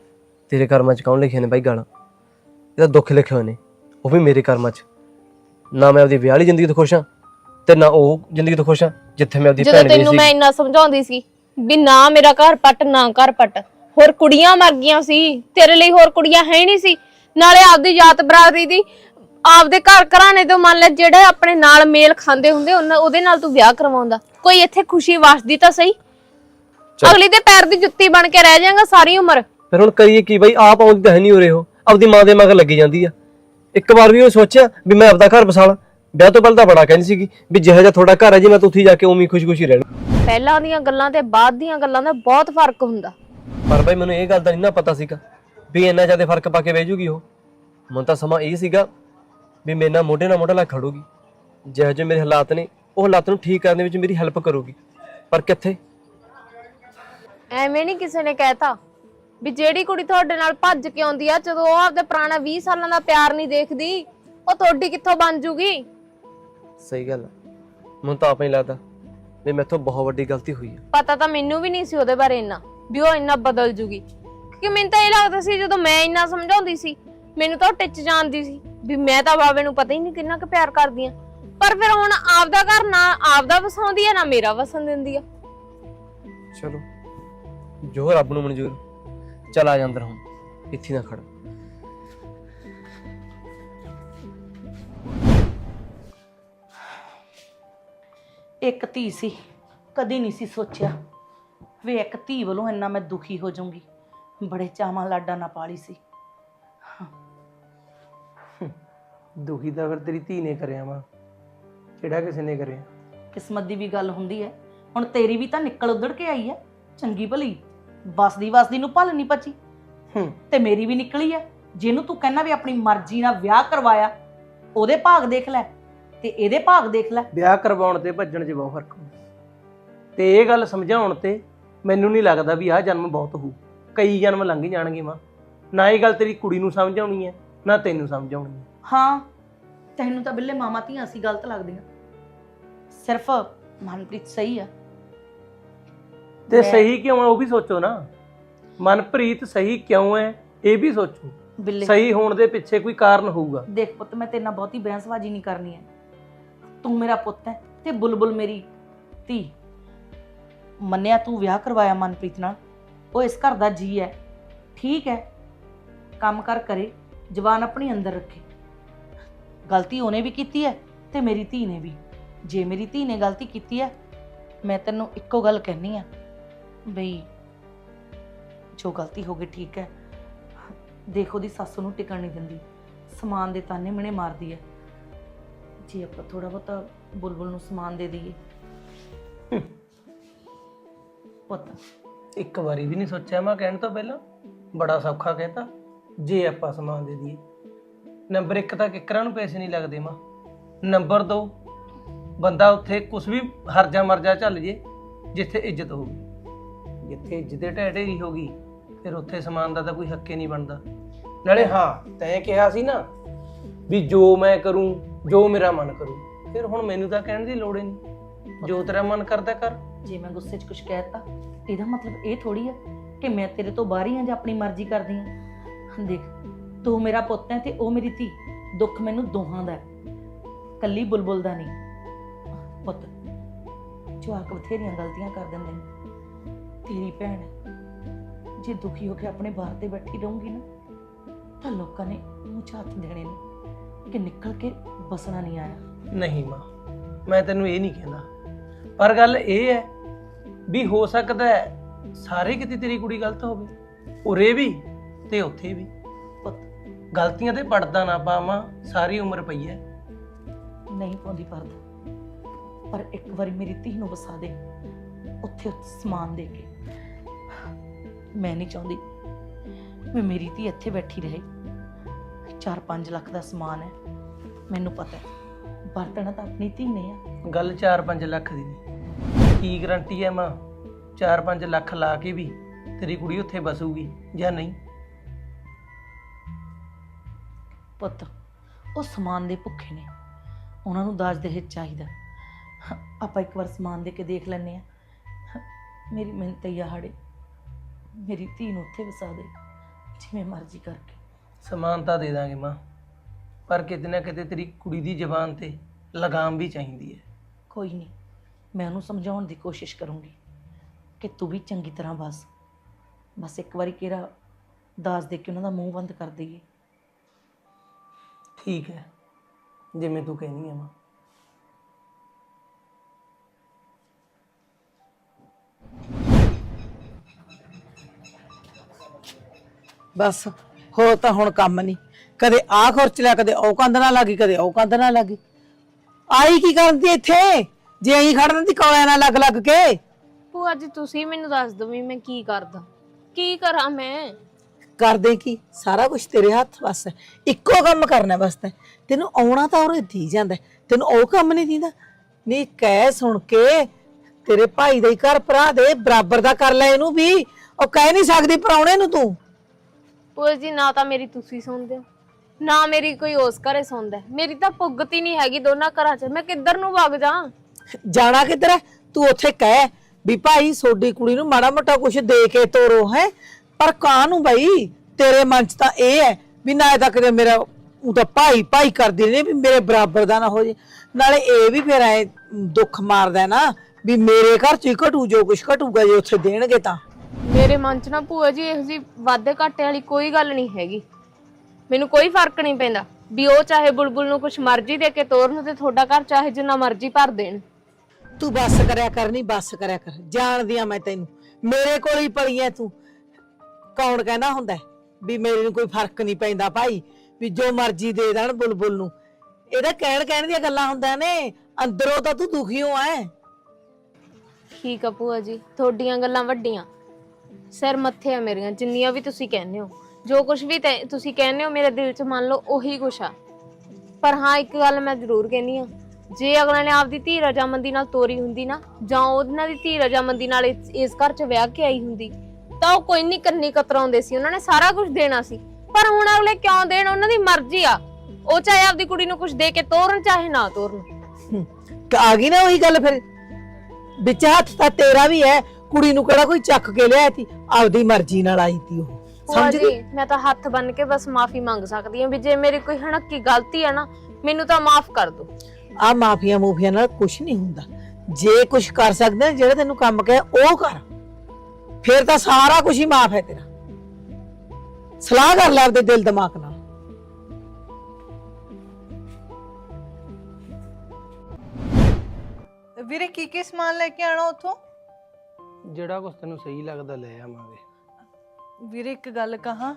ਤੇਰੇ ਕਰਮਾਂ 'ਚ ਕੌਣ ਲਿਖੇ ਨੇ ਬਾਈ ਗਾਲਾਂ? ਇਹਦਾ ਦੁੱਖ ਲਿਖੇ ਹੋਏ ਨੇ ਉਹ ਵੀ ਮੇਰੇ ਕਰਮਾਂ 'ਚ। ਨਾ ਮੈਂ ਆਪਦੀ ਵਿਆਹ ਵਾਲੀ ਜ਼ਿੰਦਗੀ ਤੋਂ ਖੁਸ਼ ਹਾਂ ਤੇ ਨਾ ਉਹ ਜ਼ਿੰਦਗੀ ਤੋਂ ਖੁਸ਼ ਹਾਂ ਜਿੱਥੇ ਮੈਂ ਆਪਦੀ ਜਦੋਂ ਭੈਣ ਗਈ ਤੈਨੂੰ ਮੈਂ ਸੀ ਇੰਨਾ ਸਮਝਾਉਂਦੀ ਸੀ ਵੀ ਨਾ ਮੇਰਾ ਘਰ ਪੱਟ ਨਾ ਘਰ ਪੱਟ। ਹੋਰ ਕੁੜੀਆਂ ਮਰ ਗਈਆਂ ਸੀ ਤੇਰੇ ਲਈ ਹੋਰ ਕੁੜੀਆਂ ਹੈ ਹੀ ਨਹੀਂ ਸੀ। ਨਾਲੇ ਆਪਦੀ ਜਾਤ ਬਰਾਦਰੀ ਦੀ ਆਪਦੇ ਘਰ ਘਰਾਣੇ ਤੋਂ ਮੰਨ ਲੈ ਜਿਹੜੇ ਆਪਣੇ ਨਾਲ ਮੇਲ ਖਾਂਦੇ ਹੁੰਦੇ ਉਹਨਾਂ ਉਹਦੇ ਨਾਲ ਤੂੰ ਵਿਆਹ ਕਰਵਾਉਂਦਾ। ਕੋਈ ਇੱਥੇ ਖੁਸ਼ੀ ਵਸਦੀ ਤਾਂ ਸਹੀ। ਚੱਲ। ਅਗਲੀ ਦੇ ਪੈਰ ਦੀ ਜੁੱਤੀ ਬਣ ਕੇ ਰਹਿ ਜਾਏਗਾ ਸਾਰੀ ਉਮਰ। ਫਿਰ ਹੁਣ ਕਰੀਏ ਕੀ ਬਾਈ ਆਪ ਆਉਂਦੀ ਤਾਂ ਹੈ ਨਹੀਂ ਉਰੇ ਉਹ। ਆਪਦੀ ਮਾਂ ਦੇ ਮਗਰ ਲੱਗੀ ਜਾਂਦੀ ਆ। ਇੱਕ ਵਾਰ ਵੀ ਉਹ ਸੋਚਿਆ ਵੀ ਮੈਂ ਆਪਦਾ ਘਰ ਬਸਾਲਾਂ ਵਿਆਹ ਤੋਂ ਪਹਿਲਾਂ ਤਾਂ ਬੜਾ ਕਹਿੰਦੀ ਸੀਗੀ ਵੀ ਜਿਹੋ ਜਿਹਾ ਤੁਹਾਡਾ ਘਰ ਹੈ ਜੀ ਮੈਂ ਤਾਂ ਉੱਥੇ ਜਾ ਕੇ ਉਵੇਂ ਖੁਸ਼ੀ-ਖੁਸ਼ੀ ਰਹਿਣਾ। ਪਹਿਲਾਂ ਦੀਆਂ ਗੱਲਾਂ ਤੇ ਬਾਅਦ ਦੀਆਂ ਗੱਲਾਂ ਦਾ ਬਹੁਤ ਫ਼ਰਕ ਹੁੰਦਾ। ਪਰ ਬਾਈ ਮੈਨੂੰ ਇਹ ਗੱਲ ਦਾ ਨਹੀਂ ਨਾ ਪਤਾ ਸੀਗਾ ਵੀ ਇੰਨਾ ਜ਼ਿਆਦਾ ਫ਼ਰਕ ਪਾ ਕੇ ਬਹਿ ਜੂਗੀ ਉਹ। ਮੈਨੂੰ ਤਾਂ ਸਮਾਂ ਇਹ ਸੀਗਾ ਵੀ ਮੇਰੇ ਨਾਲ ਮੋਢੇ ਨਾਲ ਮੋਢਾ ਲਾ ਖੜੂਗੀ। ਜਿਹੋ ਜਿਹੇ ਮੇਰੇ ਹਾਲਾਤ ਨੇ ਉਹ ਹਾਲਾਤ ਨੂੰ ਠੀਕ ਕਰਨ ਦੇ ਵਿੱਚ ਮੇਰੀ ਹੈਲਪ ਕਰੂਗੀ। ਪਰ ਕਿੱਥੇ? ਐਵੇਂ ਨਹੀਂ ਕਿਸੇ ਨੇ ਕਹਿਤਾ ਵੀ ਜਿਹੜੀ ਕੁੜੀ ਤੁਹਾਡੇ ਨਾਲ ਭੱਜ ਕੇ ਆਉਂਦੀ ਆ ਜਦੋਂ ਉਹ ਆਪਦੇ ਪੁਰਾਣਾ 20 ਸਾਲਾਂ ਦਾ ਪਿਆਰ ਨਹੀਂ ਦੇਖਦੀ ਉਹ ਤੁਹਾਡੀ ਕਿੱਥੋਂ ਬਣ ਜੂਗੀ? ਸਹੀ ਗੱਲ ਆ। ਮੈਨੂੰ ਤਾਂ ਆਪੇ ਲੱਗਦਾ ਵੀ ਮੈਥੋਂ ਬਹੁਤ ਵੱਡੀ ਗਲਤੀ ਹੋਈ ਹੈ ਪਤਾ ਤਾਂ ਮੈਨੂੰ ਵੀ ਨਹੀਂ ਸੀ ਉਹਦੇ ਬਾਰੇ ਇੰਨਾ ਵੀ ਉਹ ਇੰਨਾ ਬਦਲ ਜੂਗੀ। ਕਿਉਂਕਿ ਮੈਨੂੰ ਤਾਂ ਇਹ ਲੱਗਦਾ ਸੀ ਜਦੋਂ ਮੈਂ ਇੰਨਾ ਸਮਝਾਉਂਦੀ ਸੀ ਮੈਨੂੰ ਤਾਂ ਉਹ ਟਿੱਚ ਜਾਂਦੀ ਸੀ ਵੀ ਮੈਂ ਤਾਂ ਬਾਵੇ ਨੂੰ ਪਤਾ ਹੀ ਨਹੀਂ ਕਿੰਨਾ ਕੁ ਪਿਆਰ ਕਰਦੀ ਆ। ਪਰ ਫਿਰ ਹੁਣ ਆਪਦਾ ਘਰ ਨਾ ਆਪਦਾ ਵਸਾਉਂਦੀ ਆ ਨਾ ਮੇਰਾ ਵਸਣ ਦਿੰਦੀ ਆ। ਚਲੋ ਜੋ ਰੱਬ ਨੂੰ ਮਨਜ਼ੂਰ ਚਲ ਆ ਜਾ ਅੰਦਰ ਹੁਣ ਇੱਥੇ ਨਾ ਖੜ ਇੱਕ ਧੀ ਸੀ ਕਦੀ ਨਹੀਂ ਸੀ ਸੋਚਿਆ ਵੀ ਇੱਕ ਧੀ ਵੱਲੋਂ ਇੰਨਾ ਮੈਂ ਦੁਖੀ ਹੋ ਜਾਊਂਗੀ। ਬੜੇ ਚਾਵਾਂ ਲਾਡਾਂ ਨਾਲ ਪਾਲੀ ਸੀ। ਦੁਖੀ ਤਾਂ ਫਿਰ ਤੇਰੀ ਧੀ ਨੇ ਕਰਿਆ ਵਾ। ਕਿਹੜਾ ਕਿਸੇ ਨੇ ਕਰਿਆ? ਕਿਸਮਤ ਦੀ ਵੀ ਗੱਲ ਹੁੰਦੀ ਹੈ। ਹੁਣ ਤੇਰੀ ਵੀ ਤਾਂ ਨਿਕਲ ਉਧੜ ਕੇ ਆਈ ਹੈ। ਚੰਗੀ ਭਲੀ ਵਸਦੀ ਵਸਦੀ ਨੂੰ ਭਲ ਨਹੀਂ ਪਚੀ। ਹੂੰ। ਤੇ ਮੇਰੀ ਵੀ ਨਿਕਲੀ ਹੈ। ਜਿਹਨੂੰ ਤੂੰ ਕਹਿੰਦਾ ਵੀ ਆਪਣੀ ਮਰਜ਼ੀ ਨਾਲ ਵਿਆਹ ਕਰਵਾਇਆ ਉਹਦੇ ਭਾਗ ਦੇਖ ਲੈ। ਤੇ ਇਹਦੇ ਭਾਗ ਦੇਖ ਲੈ। ਵਿਆਹ ਕਰਵਾਉਣ ਤੇ ਭੱਜਣ 'ਚ ਬਹੁਤ ਫ਼ਰਕ ਹੁੰਦਾ। ਤੇ ਇਹ ਗੱਲ ਸਮਝਾਉਣ ਤੇ ਮੈਨੂੰ ਨਹੀਂ ਲੱਗਦਾ ਵੀ ਆਹ ਜਨਮ ਬਹੁਤ ਹੋਊ। ਕਈ ਜਨਮ ਲੰਘ ਜਾਣਗੇ ਮਾਂ। ਨਾ ਇਹ ਗੱਲ ਤੇਰੀ ਕੁੜੀ ਨੂੰ ਸਮਝ ਆਉਣੀ ਹੈ ਨਾ ਤੈਨੂੰ ਸਮਝ ਆਉਣੀ ਹੈ। ਹਾਂ ਤੈਨੂੰ ਤਾਂ ਬਿੱਲੇ ਮਾਮਾ ਧੀਆਂ ਸੀ ਗਲਤ ਲੱਗਦੀਆਂ। ਸਿਰਫ ਮਨਪ੍ਰੀਤ ਸਹੀ ਆ। ਤੇ ਮੈਂ- ਸਹੀ ਕਿਉਂ ਹੈ ਉਹ ਵੀ ਸੋਚੋ ਨਾ। ਮਨਪ੍ਰੀਤ ਸਹੀ ਕਿਉਂ ਹੈ ਇਹ ਵੀ ਸੋਚੋ। ਬਿੱਲੇ ਸਹੀ ਹੋਣ ਦੇ ਪਿੱਛੇ ਕੋਈ ਕਾਰਨ ਹੋਊਗਾ। ਦੇਖ ਪੁੱਤ ਮੈਂ ਤੇਰੇ ਨਾਲ ਬਹੁਤੀ ਬਹਿਸਬਾਜ਼ੀ ਨਹੀਂ ਕਰਨੀ ਹੈ। ਤੂੰ ਮੇਰਾ ਪੁੱਤ ਹੈ ਤੇ ਬੁਲਬੁਲ ਮੇਰੀ ਧੀ। ਮੰਨਿਆ ਤੂੰ ਵਿਆਹ ਕਰਵਾਇਆ ਮਨਪ੍ਰੀਤ ਨਾਲ? ਉਹ ਇਸ ਘਰ ਦਾ ਜੀ ਹੈ। ਠੀਕ ਹੈ। ਕੰਮ ਕਰ ਕਰੇ, ਜਵਾਨ ਆਪਣੀ ਅੰਦਰ ਰੱਖੇ। ਗਲਤੀ ਉਹਨੇ ਵੀ ਕੀਤੀ ਹੈ ਤੇ ਮੇਰੀ ਧੀ ਨੇ ਵੀ। ਜੇ ਮੇਰੀ ਧੀ ਨੇ ਗਲਤੀ ਕੀਤੀ ਹੈ, ਮੈਂ ਤੈਨੂੰ ਇੱਕੋ ਗੱਲ ਕਹਿਣੀ ਆ ਬਈ, ਜੋ ਗਲਤੀ ਹੋ ਗਈ ਠੀਕ ਹੈ। ਦੇਖੋ ਦੀ ਸੱਸ ਨੂੰ ਟਿਕਣ ਨਹੀਂ ਦਿੰਦੀ। ਸਮਾਨ ਦੇ ਤਾਨੇ ਮਿਹਣੇ ਮਾਰਦੀ ਹੈ। ਜੇ ਆਪਾਂ ਥੋੜਾ ਬਹੁਤਾ ਬੁਲਬੁਲ ਨੂੰ ਸਮਾਨ ਦੇ ਦਈਏ। ਪੁੱਤ। ਇੱਕ ਵਾਰੀ ਵੀ ਨਹੀਂ ਸੋਚਿਆ ਮੈਂ ਕਹਿਣ ਤੋਂ ਪਹਿਲਾਂ। ਬੜਾ ਸੌਖਾ ਕਹਿਤਾ। ਜੇ ਆਪਾਂ ਸਮਾਨ ਦੇ ਦਈਏ। ਨੰਬਰ 1 ਤਾਂ ਕਿਕਰਾਂ ਨੂੰ ਪੈਸੇ ਨਹੀਂ ਲੱਗਦੇ ਮਾਂ। ਨੰਬਰ 2 ਬੰਦਾ ਉੱਥੇ ਕੁਝ ਵੀ ਹਰਜਾ ਮਰਜਾ ਚੱਲ ਜੇ ਜਿੱਥੇ ਇੱਜ਼ਤ ਹੋਊਗੀ। ਜਿੱਥੇ ਇੱਜ਼ਤ ਢਹਿ ਢੇਰੀ ਹੋਗੀ ਫਿਰ ਉੱਥੇ ਸਮਾਨ ਦਾ ਤਾਂ ਕੋਈ ਹੱਕੇ ਨਹੀਂ ਬਣਦਾ। ਨਾਲੇ ਹਾਂ ਤੈਂ ਕਿਹਾ ਸੀ ਨਾ ਵੀ ਜੋ ਮੈਂ ਕਰੂੰ ਜੋ ਮੇਰਾ ਮਨ ਕਰੂ। ਫਿਰ ਹੁਣ ਮੈਨੂੰ ਤਾਂ ਕਹਿਣ ਦੀ ਲੋੜ ਹੀ ਨਹੀਂ। ਜੋ ਤੇਰਾ ਮਨ ਕਰਦਾ ਕਰ। ਜੇ ਮੈਂ ਗੁੱਸੇ 'ਚ ਕੁਝ ਕਹਿਤਾ, ਇਹਦਾ ਮਤਲਬ ਇਹ ਥੋੜੀ ਆ ਕਿ ਮੈਂ ਤੇਰੇ ਤੋਂ ਬਾਹਰ ਆ ਜਾਂ ਆਪਣੀ ਮਰਜ਼ੀ ਕਰਦੀ ਆ। ਦੇਖ, ਤੂੰ ਮੇਰਾ ਪੁੱਤ ਹੈ ਤੇ ਉਹ ਮੇਰੀ ਧੀ। ਦੁੱਖ ਮੈਨੂੰ ਦੋਹਾਂ ਦਾ ਕੱਲੀ ਬੁਲਬੁਲ ਦਾ ਨਹੀਂ। ਪੁੱਤ, ਜਵਾਕ ਬਥੇਰੀਆਂ ਗਲਤੀਆਂ ਕਰ ਦਿੰਦੇ ਨੇ। ਤੇਰੀ ਭੈਣ ਜੇ ਦੁਖੀ ਹੋ ਕੇ ਆਪਣੇ ਬਾਹਰ ਤੇ ਬੈਠੀ ਰਹੂੰਗੀ ਨਾ, ਤਾਂ ਲੋਕਾਂ ਨੇ ਮੂੰਹ 'ਚ ਦੇਣੇ ਨੇ। ਕਿ ਨਿਕਲ ਕੇ ਬਸਣਾ ਨਹੀਂ ਆਇਆ? ਨਹੀਂ ਮਾਂ ਮੈਂ ਤੈਨੂੰ ਇਹ ਨਹੀਂ ਕਹਿੰਦਾ। ਪਰ ਗੱਲ ਇਹ ਹੈ ਵੀ ਹੋ ਸਕਦਾ ਹੈ ਸਾਰੇ ਕਿਤੇ ਤੇਰੀ ਕੁੜੀ ਗਲਤ ਹੋਵੇ ਉਰੇ ਵੀ ਤੇ ਉੱਥੇ ਵੀ। ਪੁੱਤ ਗਲਤੀਆਂ ਤੇ ਪੜਦਾ ਨਾ ਪਾਵਾਂ ਸਾਰੀ ਉਮਰ ਪਈ ਹੈ। ਨਹੀਂ ਪਾਉਂਦੀ ਪਰਦਾ। ਪਰ ਇੱਕ ਵਾਰੀ ਮੇਰੀ ਧੀ ਨੂੰ ਵਸਾ ਦੇ ਉੱਥੇ ਸਮਾਨ ਦੇ ਕੇ। ਮੈਂ ਨਹੀਂ ਚਾਹੁੰਦੀ ਵੀ ਮੇਰੀ ਧੀ ਇੱਥੇ ਬੈਠੀ ਰਹੇ। 4-5 ਲੱਖ ਦਾ ਸਮਾਨ ਹੈ। ਮੈਨੂੰ ਪਤਾ ਹੈ। ਵਰਤਣਾ ਤਾਂ ਆਪਣੀ ਧੀ ਨੇ ਆ। ਗੱਲ 4-5 ਲੱਖ ਦੀ ਨਹੀਂ। ਕੀ ਗਰੰਟੀ ਹੈ ਮਾਂ? 4-5 ਲੱਖ ਲਾ ਕੇ ਵੀ ਤੇਰੀ ਕੁੜੀ ਉੱਥੇ ਬਸੂਗੀ ਜਾਂ ਨਹੀਂ? ਪੁੱਤ ਉਹ ਸਮਾਨ ਦੇ ਭੁੱਖੇ ਨੇ। ਉਹਨਾਂ ਨੂੰ ਦਾਜ ਦਹੇਜ ਚਾਹੀਦਾ। ਆਪਾਂ ਇੱਕ ਵਾਰ ਸਮਾਨ ਦੇ ਕੇ ਦੇਖ ਲੈਨੇ ਆ ਮੇਰੀ ਮਿਹਨਤ ਹੀ ਹਾੜੇ। ਮੇਰੀ ਧੀ ਨੂੰ ਉੱਥੇ ਵਸਾ ਦੇ। ਜਿਵੇਂ ਮਰਜ਼ੀ ਕਰਕੇ। ਸਮਾਨ ਤਾਂ ਦੇ ਦਾਂਗੇ ਮਾਂ। ਪਰ ਕਿਤੇ ਨਾ ਕਿਤੇ ਤੇਰੀ ਕੁੜੀ ਦੀ ਜ਼ਬਾਨ ਤੇ ਲਗਾਮ ਵੀ ਚਾਹੀਦੀ ਹੈ। ਕੋਈ ਨਹੀਂ ਮੈਂ ਉਹਨੂੰ ਸਮਝਾਉਣ ਦੀ ਕੋਸ਼ਿਸ਼ ਕਰੂੰਗੀ ਕਿ ਤੂੰ ਵੀ ਚੰਗੀ ਤਰ੍ਹਾਂ ਬਸ। ਬਸ ਇੱਕ ਵਾਰੀ ਕਿਹੜਾ ਦਾਜ ਦੇ ਕੇ ਉਹਨਾਂ ਦਾ ਮੂੰਹ ਬੰਦ ਕਰ ਦਈਏ। ਠੀਕ ਹੈ ਜਿਵੇਂ ਤੂੰ ਕਹਿਨੀ ਹੈ ਮਾਂ। ਬਸ। ਹੋ ਤਾਂ ਹੁਣ ਕੰਮ ਨਹੀਂ ਕਦੇ ਆਹ ਖਰਚ ਲਿਆ ਕਦੇ ਉਹ ਕੰਧ ਨਾਲ ਲੱਗੀ ਕਦੇ ਉਹ ਕੰਧ ਨਾਲ ਲੱਗੀ ਆਈ ਕੀ ਕਰਦੀ ਇੱਥੇ? ਜੇ ਐਂ ਖੜਨ ਦੀ ਕੋਲਿਆਂ ਨਾਲ ਲੱਗ ਲੱਗ ਕੇ। ਭੂਆ ਅੱਜ ਤੁਸੀਂ ਮੈਨੂੰ ਦੱਸ ਦਿਓ ਵੀ ਮੈਂ ਕੀ ਕਰਦਾ। ਕੀ ਕਰਾਂ ਮੈਂ? ਕਰਦੇ ਕੀ? ਸਾਰਾ ਕੁਝ ਤੇਰੇ ਹੱਥ ਵਸ ਹੈ। ਇੱਕੋ ਕੰਮ ਕਰਨਾ ਬਸ ਤੈਂ। ਤੈਨੂੰ ਆਉਣਾ ਤਾਂ ਉਹ ਦੀ ਜਾਂਦਾ ਹੈ। ਤੈਨੂੰ ਉਹ ਕੰਮ ਨਹੀਂ ਦਿੰਦਾ। ਨਹੀਂ ਕਹਿ ਸੁਣ ਕੇ ਤੇਰੇ ਭਾਈ ਦਾ ਹੀ ਘਰ ਭਰਾ ਦੇ ਬਰਾਬਰ ਦਾ ਕਰ ਲੈ ਇਹਨੂੰ ਵੀ। ਉਹ ਕਹਿ ਨਹੀਂ ਸਕਦੀ ਪਰਾਉਣੇ ਨੂੰ ਤੂੰ। ਭੂਆ ਜੀ, ਨਾ ਤਾਂ ਮੇਰੀ ਤੁਸੀਂ ਸੁਣਦੇ ਹੋ, ਨਾ ਮੇਰੀ ਕੋਈ ਉਸ ਘਰੇ ਸੁਣਦਾ ਹੈ। ਮੇਰੀ ਤਾਂ ਪੁੱਗਤੀ ਨਹੀਂ ਹੈਗੀ ਦੋਨਾਂ ਘਰਾਂ 'ਚ। ਮੈਂ ਕਿੱਧਰ ਨੂੰ ਵਗ ਜਾ ਜਾਣਾ ਕਿੱਧਰ ਹੈ? ਤੂੰ ਉੱਥੇ ਕਹਿ ਵੀ ਭਾਈ ਸੋਡੀ ਕੁੜੀ ਨੂੰ ਮਾੜਾ ਮੋਟਾ ਕੁਝ ਦੇ ਕੇ ਤੋਰੋ, ਹੈ? ਪਰ ਕਾਹਨੂੰ ਬਈ? ਤੇਰੇ ਮਨ 'ਚ ਤਾਂ ਇਹ ਹੈ ਵੀ ਨਾ ਤਾਂ ਕਿਤੇ ਮੇਰਾ, ਉਹ ਤਾਂ ਭਾਈ ਭਾਈ ਕਰਦੇ ਨੇ ਵੀ ਮੇਰੇ ਬਰਾਬਰ ਦਾ ਨਾ ਹੋ ਜੇ। ਨਾਲੇ ਇਹ ਵੀ ਫਿਰ ਐ ਦੁੱਖ ਮਾਰਦਾ ਹੈ ਨਾ ਵੀ ਮੇਰੇ ਘਰ ਚ ਹੀ ਘਟੂ, ਜੋ ਕੁਛ ਘਟੂਗਾ, ਜੇ ਉੱਥੇ ਦੇਣਗੇ ਤਾਂ। ਮੇਰੇ ਮਨ 'ਚ ਨਾ ਭੂਆ ਜੀ ਇਹੋ ਜੀ ਵਾਧੇ ਘਾਟੇ ਵਾਲੀ ਕੋਈ ਗੱਲ ਨਹੀਂ ਹੈਗੀ। ਮੈਨੂੰ ਕੋਈ ਫ਼ਰਕ ਨਹੀਂ ਪੈਂਦਾ ਵੀ ਉਹ ਚਾਹੇ ਬੁਲਬੁਲ ਨੂੰ ਕੁਝ ਮਰਜ਼ੀ ਦੇ ਕੇ ਤੋਰਨ ਤੇ ਤੁਹਾਡਾ ਘਰ ਚਾਹੇ ਜਿੰਨਾ ਮਰਜ਼ੀ ਭਰ ਦੇਣ। ਤੂੰ ਬੱਸ ਕਰਿਆ ਕਰ ਨਹੀਂ ਬੱਸ ਕਰਿਆ ਕਰ। ਜਾਣਦੀ ਆ ਮੈਂ ਤੈਨੂੰ। ਮੇਰੇ ਕੋਲ ਹੀ ਪੜੀ ਐ ਤੂੰ। ਕੌਣ ਕਹਿੰਦਾ ਹੁੰਦਾ ਹੈ ਵੀ ਮੇਰੇ ਨੂੰ ਕੋਈ ਫ਼ਰਕ ਨਹੀਂ ਪੈਂਦਾ ਭਾਈ ਵੀ ਜੋ ਮਰਜ਼ੀ ਦੇ ਦੇਣ ਬੁਲਬੁਲ ਨੂੰ। ਇਹਦਾ ਕਹਿਣ ਕਹਿਣ ਦੀਆਂ ਗੱਲਾਂ ਹੁੰਦੀਆਂ ਨੇ। ਅੰਦਰੋਂ ਤਾਂ ਤੂੰ ਦੁਖੀ ਹੋ ਐ। ਠੀਕ ਆ ਭੂਆ ਜੀ ਤੁਹਾਡੀਆਂ ਗੱਲਾਂ ਵੱਡੀਆਂ। ਸਿਰ ਮੱਥੇ ਆ ਮੇਰੀਆਂ, ਜਿੰਨੀਆਂ ਵੀ ਤੁਸੀਂ ਕਹਿੰਦੇ ਹੋ। ਜੋ ਕੁਝ ਵੀ ਤੈ- ਤੁਸੀਂ ਕਹਿੰਦੇ ਹੋ, ਮੇਰੇ ਦਿਲ 'ਚ ਮੰਨ ਲਓ ਉਹੀ ਕੁਛ ਆ। ਪਰ ਹਾਂ, ਇੱਕ ਗੱਲ ਮੈਂ ਜ਼ਰੂਰ ਕਹਿੰਦੀ ਆ ਜੇ ਅਗਲਾ ਨੇ ਆਪਦੀ ਧੀ ਰਜਾਮੰਦੀ ਨਾਲ ਤੋਰੀ ਹੁੰਦੀ ਨਾ, ਜਾਂ ਉਹਨਾਂ ਦੀ ਧੀ ਰਜਾਮੰਦੀ ਨਾਲ ਇਸ ਇਸ ਘਰ 'ਚ ਵਿਆਹ ਕੇ ਆਈ ਹੁੰਦੀ, ਤਾਂ ਉਹ ਕੋਈ ਨਹੀਂ ਕੰਨੀ ਕਤਰਾਉਂਦੇ ਸੀ। ਉਹਨਾਂ ਨੇ ਸਾਰਾ ਕੁਝ ਦੇਣਾ ਸੀ। ਪਰ ਹੁਣ ਅਗਲੇ ਕਿਉਂ ਦੇਣ? ਉਹਨਾਂ ਦੀ ਮਰਜ਼ੀ ਆ। ਉਹ ਚਾਹੇ ਆਪਦੀ ਕੁੜੀ ਨੂੰ ਕੁਝ ਦੇ ਕੇ ਤੋਰਨ, ਚਾਹੇ ਨਾ ਤੋਰਨ। ਹੂੰ। ਆ ਗਈ ਨਾ ਉਹੀ ਗੱਲ ਫਿਰ। ਵਿੱਚ ਹੱਥ ਤਾਂ ਤੇਰਾ ਵੀ ਹੈ। ਕੁੜੀ ਨੂੰ ਕਿਹੜਾ ਕੋਈ ਚੱਕ ਕੇ ਲਿਆਇਆ ਤੀ ਆਪਦੀ ਮਰਜ਼ੀ ਨਾਲ ਆਈ ਤੀ ਉਹ। ਭੂਆ ਸਮਝ ਗਈ ਜੀ ਮੈਂ ਤਾਂ ਹੱਥ ਬੰਨ ਕੇ ਬਸ ਮਾਫੀ ਮੰਗ ਸਕਦੀ ਹਾਂ ਵੀ ਜੇ ਮੇਰੀ ਕੋਈ ਹਣਕੀ ਗਲਤੀ ਹੈ ਨਾ ਮੈਨੂੰ ਤਾਂ ਮਾਫ ਕਰ ਦਿਓ। ਆ ਮਾਫੀਆਂ ਮੂਫੀਆਂ ਨਾਲ ਕੁਝ ਨਹੀਂ ਹੁੰਦਾ। ਜੇ ਕੁਝ ਕਰ ਸਕਦੇ ਨੇ ਜਿਹੜਾ ਤੈਨੂੰ ਕੰਮ ਕਹੇ ਉਹ ਕਰ। ਫਿਰ ਤਾਂ ਸਾਰਾ ਕੁਝ ਹੀ ਮਾਫ ਹੈ ਤੇਰਾ। ਸਲਾਹ ਕਰ ਲੈ ਆਪਦੇ ਦਿਲ ਦਿਮਾਗ ਨਾਲ। ਵੀਰੇ ਕੀ ਕੀ ਸਮਾਨ ਲੈ ਕੇ ਆਣਾ ਉਥੋਂ? ਜਿਹੜਾ ਕੁਝ ਤੈਨੂੰ ਸਹੀ ਲੱਗਦਾ ਲੈ ਆਵਾਂਗੇ। ਵੀਰੇ ਇੱਕ ਗੱਲ ਕਹਾਂ?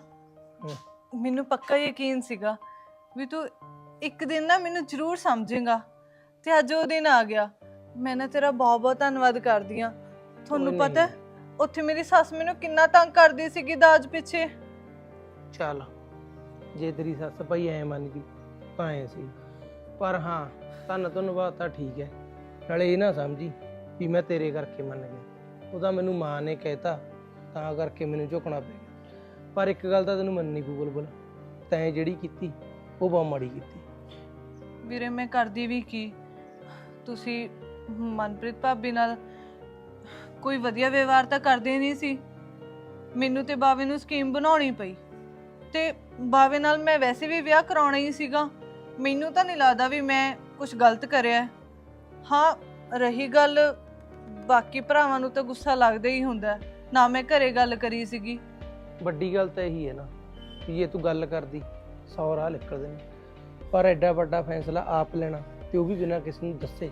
ਮੈਨੂੰ ਪੱਕਾ ਯਕੀਨ ਸੀਗਾ ਵੀ ਤੂੰ ਇੱਕ ਦਿਨ ਨਾ ਮੈਨੂੰ ਜ਼ਰੂਰ ਸਮਝੇਗਾ ਤੇ ਅੱਜ ਉਹ ਦਿਨ ਆ ਗਿਆ। ਮੈਂ ਨਾ ਤੇਰਾ ਬਹੁਤ ਬਹੁਤ ਧੰਨਵਾਦ ਕਰਦੀ ਆ ਤੁਹਾਨੂੰ ਕੋਈ ਪਤਾ ਹੈ, ਉੱਥੇ ਮੇਰੀ ਸੱਸ ਮੈਨੂੰ ਕਿੰਨਾ ਤੰਗ ਕਰਦੀ ਸੀਗੀ ਦਾਜ ਪਿੱਛੇ। ਚੱਲ ਜੇ ਤੇਰੀ ਸੱਸ ਭਾਈ ਐ ਮੰਨ ਗਈ ਤਾਂ ਐ ਸੀ। ਪਰ ਹਾਂ ਧੰਨ ਧੰਨਵਾਦ ਤਾਂ ਠੀਕ ਹੈ। ਨਾਲੇ ਇਹ ਨਾ ਸਮਝੀ ਵੀ ਮੈਂ ਤੇਰੇ ਕਰਕੇ ਮੰਨ ਗਿਆ। ਉਹਦਾ ਮੈਨੂੰ ਮਾਂ ਨੇ ਕਹਿਤਾ, ਤਾਂ ਕਰਕੇ ਮੈਨੂੰ ਝੁਕਣਾ ਪੈ ਪਰ ਇੱਕ ਗੱਲ ਤਾਂ ਤੈਨੂੰ ਮੰਨਣੀ ਪਊ ਬੁਲਬੁਲ, ਤੈਂ ਜਿਹੜੀ ਕੀਤੀ, ਉਹ ਬਹੁਤ ਮਾੜੀ ਕੀਤੀ। ਵੀਰੇ, ਮੈਂ ਕਰਦੀ ਵੀ ਕੀ? ਤੁਸੀਂ ਮਨਪ੍ਰੀਤ ਭਾਬੀ ਨਾਲ ਕੋਈ ਵਧੀਆ ਵਿਵਹਾਰ ਤਾਂ ਕਰਦੇ ਨਹੀਂ ਸੀ? ਮੈਨੂੰ ਤੇ ਬਾਵੇ ਨੂੰ ਸਕੀਮ ਬਣਾਉਣੀ ਪਈ। ਤੇ ਬਾਵੇ ਨਾਲ ਮੈਂ ਵੈਸੇ ਵੀ ਵਿਆਹ ਕਰਾਉਣਾ ਹੀ ਸੀਗਾ। ਮੈਨੂੰ ਤਾਂ ਨਹੀਂ ਲੱਗਦਾ ਵੀ ਮੈਂ ਕੁਝ ਗਲਤ ਕਰਿਆ। ਹਾਂ, ਰਹੀ ਗੱਲ ਬਾਕੀ ਭਰਾਵਾਂ ਨੂੰ ਤਾਂ ਗੁੱਸਾ ਲੱਗਦਾ ਹੀ ਹੁੰਦਾ। ਹੈ। ਨਾ ਮੈਂ ਘਰੇ ਗੱਲ ਕਰੀ ਸੀਗੀ। ਵੱਡੀ ਗੱਲ ਤਾਂ ਇਹੀ ਹੈ ਨਾ ਕਿ ਜੇ ਤੂੰ ਗੱਲ ਕਰਦੀ ਸੌ ਰਾਹ ਨਿਕਲਦੇ ਨੇ ਪਰ ਐਡਾ ਵੱਡਾ ਫੈਸਲਾ ਆਪ ਲੈਣਾ ਤੇ ਉਹ ਵੀ ਬਿਨਾਂ ਕਿਸੇ ਨੂੰ ਦੱਸੇ।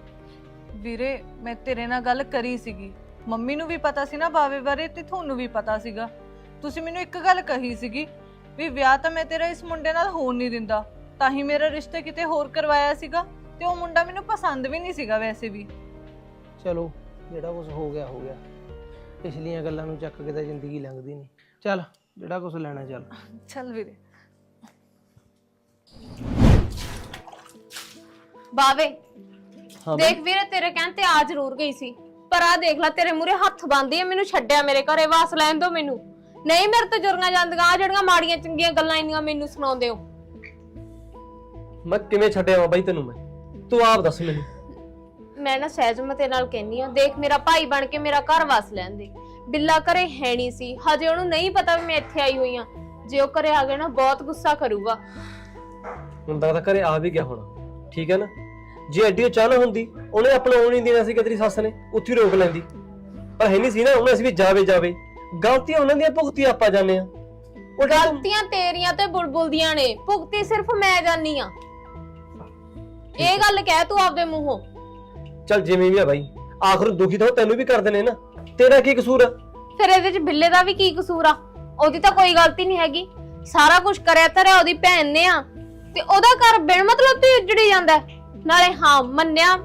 ਵੀਰੇ ਮੈਂ ਤੇਰੇ ਨਾਲ ਗੱਲ ਕਰੀ ਸੀਗੀ। ਮੰਮੀ ਨੂੰ ਵੀ ਪਤਾ ਸੀ ਨਾ ਬਾਵੇ ਬਾਰੇ ਤੇ ਤੁਹਾਨੂੰ ਵੀ ਪਤਾ ਸੀਗਾ। ਤੁਸੀਂ ਮੈਨੂੰ ਇੱਕ ਗੱਲ ਕਹੀ ਸੀਗੀ ਵੀ ਵਿਆਹ ਤਾਂ ਮੈਂ ਤੇਰਾ ਇਸ ਮੁੰਡੇ ਨਾਲ ਹੋਣ ਨਹੀਂ ਦਿੰਦਾ। ਤਾਂ ਹੀ ਮੇਰਾ ਰਿਸ਼ਤਾ ਕਿਤੇ ਹੋਰ ਕਰਵਾਇਆ ਸੀਗਾ ਤੇ ਉਹ ਮੁੰਡਾ ਮੈਨੂੰ ਪਸੰਦ ਵੀ ਨਹੀਂ ਸੀਗਾ ਵੈਸੇ ਵੀ। ਚਲੋ ਜਿਹੜਾ ਕੁਝ ਹੋ ਗਿਆ ਹੋ ਗਿਆ। ਪਿਛਲੀਆਂ ਗੱਲਾਂ ਨੂੰ ਚੱਕ ਕੇ ਤਾਂ ਜ਼ਿੰਦਗੀ ਲੰਘਦੀ ਨਹੀਂ। ਚੱਲ ਜਿਹੜਾ ਕੁਝ ਲੈਣਾ ਚੱਲ। ਚੱਲ ਵੀਰੇ। ਬਾਵੇ ਹਾਂ ਦੇਖ ਵੀਰੇ ਤੇਰੇ ਕਹਿਣ ਤੇ ਆ ਜ਼ਰੂਰ ਗਈ ਸੀ। ਪਰ ਆ ਦੇਖ ਲੈ ਤੇਰੇ ਮੂਰੇ ਹੱਥ ਬੰਦੀ ਆ ਮੈਨੂੰ ਛੱਡਿਆ ਮੇਰੇ ਘਰੇ ਵਾਸ ਲੈਣ ਦੋ ਮੈਨੂੰ। ਨਹੀਂ ਮੇਰੇ ਤੋਂ ਜੁਰੀਆਂ ਜਾਂਦੀਆਂ ਆ ਜਿਹੜੀਆਂ ਮਾੜੀਆਂ ਚੰਗੀਆਂ ਗੱਲਾਂ ਇੰਨੀਆਂ ਮੈਨੂੰ ਸੁਣਾਉਂਦੇ ਹੋ। ਮੈਂ ਕਿਵੇਂ ਛੱਡਿਆ ਵਾ ਬਾਈ ਤੈਨੂੰ ਮੈਂ? ਤੂੰ ਆਪ ਦੱਸ ਮੈਨੂੰ। ਮੈਂ ਨਾ ਸਹਿਜਮਤੇ ਨਾਲ ਕਹਿੰਨੀ ਆ ਦੇਖ ਮੇਰਾ ਭਾਈ ਬਣ ਕੇ ਮੇਰਾ ਘਰ ਵਸ ਲੈਣ ਦੇ। ਬਿੱਲਾ ਘਰੇ ਹੈ ਨਹੀਂ ਸੀ ਹਜੇ ਉਹਨੂੰ ਨਹੀਂ ਪਤਾ ਵੀ ਮੈਂ ਇੱਥੇ ਆਈ ਹੋਈ ਆ ਜੇ ਉਹ ਘਰੇ ਆ ਗਿਆ ਨਾ ਬਹੁਤ ਗੁੱਸਾ ਕਰੂਗਾ। ਹੁਣ ਤੱਕ ਤਾਂ ਘਰੇ ਆ ਵੀ ਗਿਆ ਹੋਣਾ। ਠੀਕ ਹੈ ਨਾ? ਜੇ ਐਡੀ ਨਾ ਹੁੰਦੀ ਉਹਨੇ ਆਪਣਾ ਆਉਣ ਨਹੀਂ ਦੇਣਾ ਸੀ ਤੇਰੀ ਸੱਸ ਨੇ ਉੱਥੇ ਹੀ ਰੋਕ ਲੈਂਦੀ। ਪਰ ਹੈ ਨਹੀਂ ਸੀ ਨਾ ਉਹਨੇ ਅਸੀਂ ਵੀ ਜਾਵੇ ਜਾਵੇ। ਗਲਤੀਆਂ ਉਹਨਾਂ ਦੀਆਂ ਭੁਗਤੀ ਆਪਾਂ ਜਾਂਦੇ ਆ ਉਹ ਤੂੰ- ਗਲਤੀਆਂ ਤੇਰੀਆਂ ਤੇ ਬੁਲਬੁਲ ਦੀਆਂ ਨੇ ਭੁਗਤੀ ਸਿਰਫ ਮੈਂ ਜਾਨੀ ਆ ਇਹ ਗੱਲ ਕਹਿ ਤੂੰ ਆਪਦੇ ਮੂੰਹੋਂ। ਚੱਲ ਜਿਵੇਂ ਵੀ ਆ ਬਾਈ। ਆਖਰ ਦੁਖੀ ਤਾਂ ਉਹ ਤੈਨੂੰ ਵੀ ਕਰਦੇ ਨੇ ਨਾ। ਤੇਰਾ ਕੀ ਕਸੂਰ ਆ? ਫਿਰ ਇਹਦੇ ਚ ਬਿੱਲੇ ਦਾ ਵੀ ਕੀ ਕਸੂਰ ਆ? ਉਹਦੀ ਤਾਂ ਕੋਈ ਗਲਤੀ ਨਹੀਂ ਹੈਗੀ। ਸਾਰਾ ਕੁਝ ਕਰਿਆ ਧਰਿਆ ਉਹਦੀ ਭੈਣ ਨੇ ਆ। ਤੇ ਉਹਦਾ ਘਰ ਬਿਨ ਮਤਲਬ ਤੇ ਉਜੜੀ ਜਾਂਦਾ ਹੈ। ਨਾਲੇ ਹਾਂ ਮੰਨਿਆ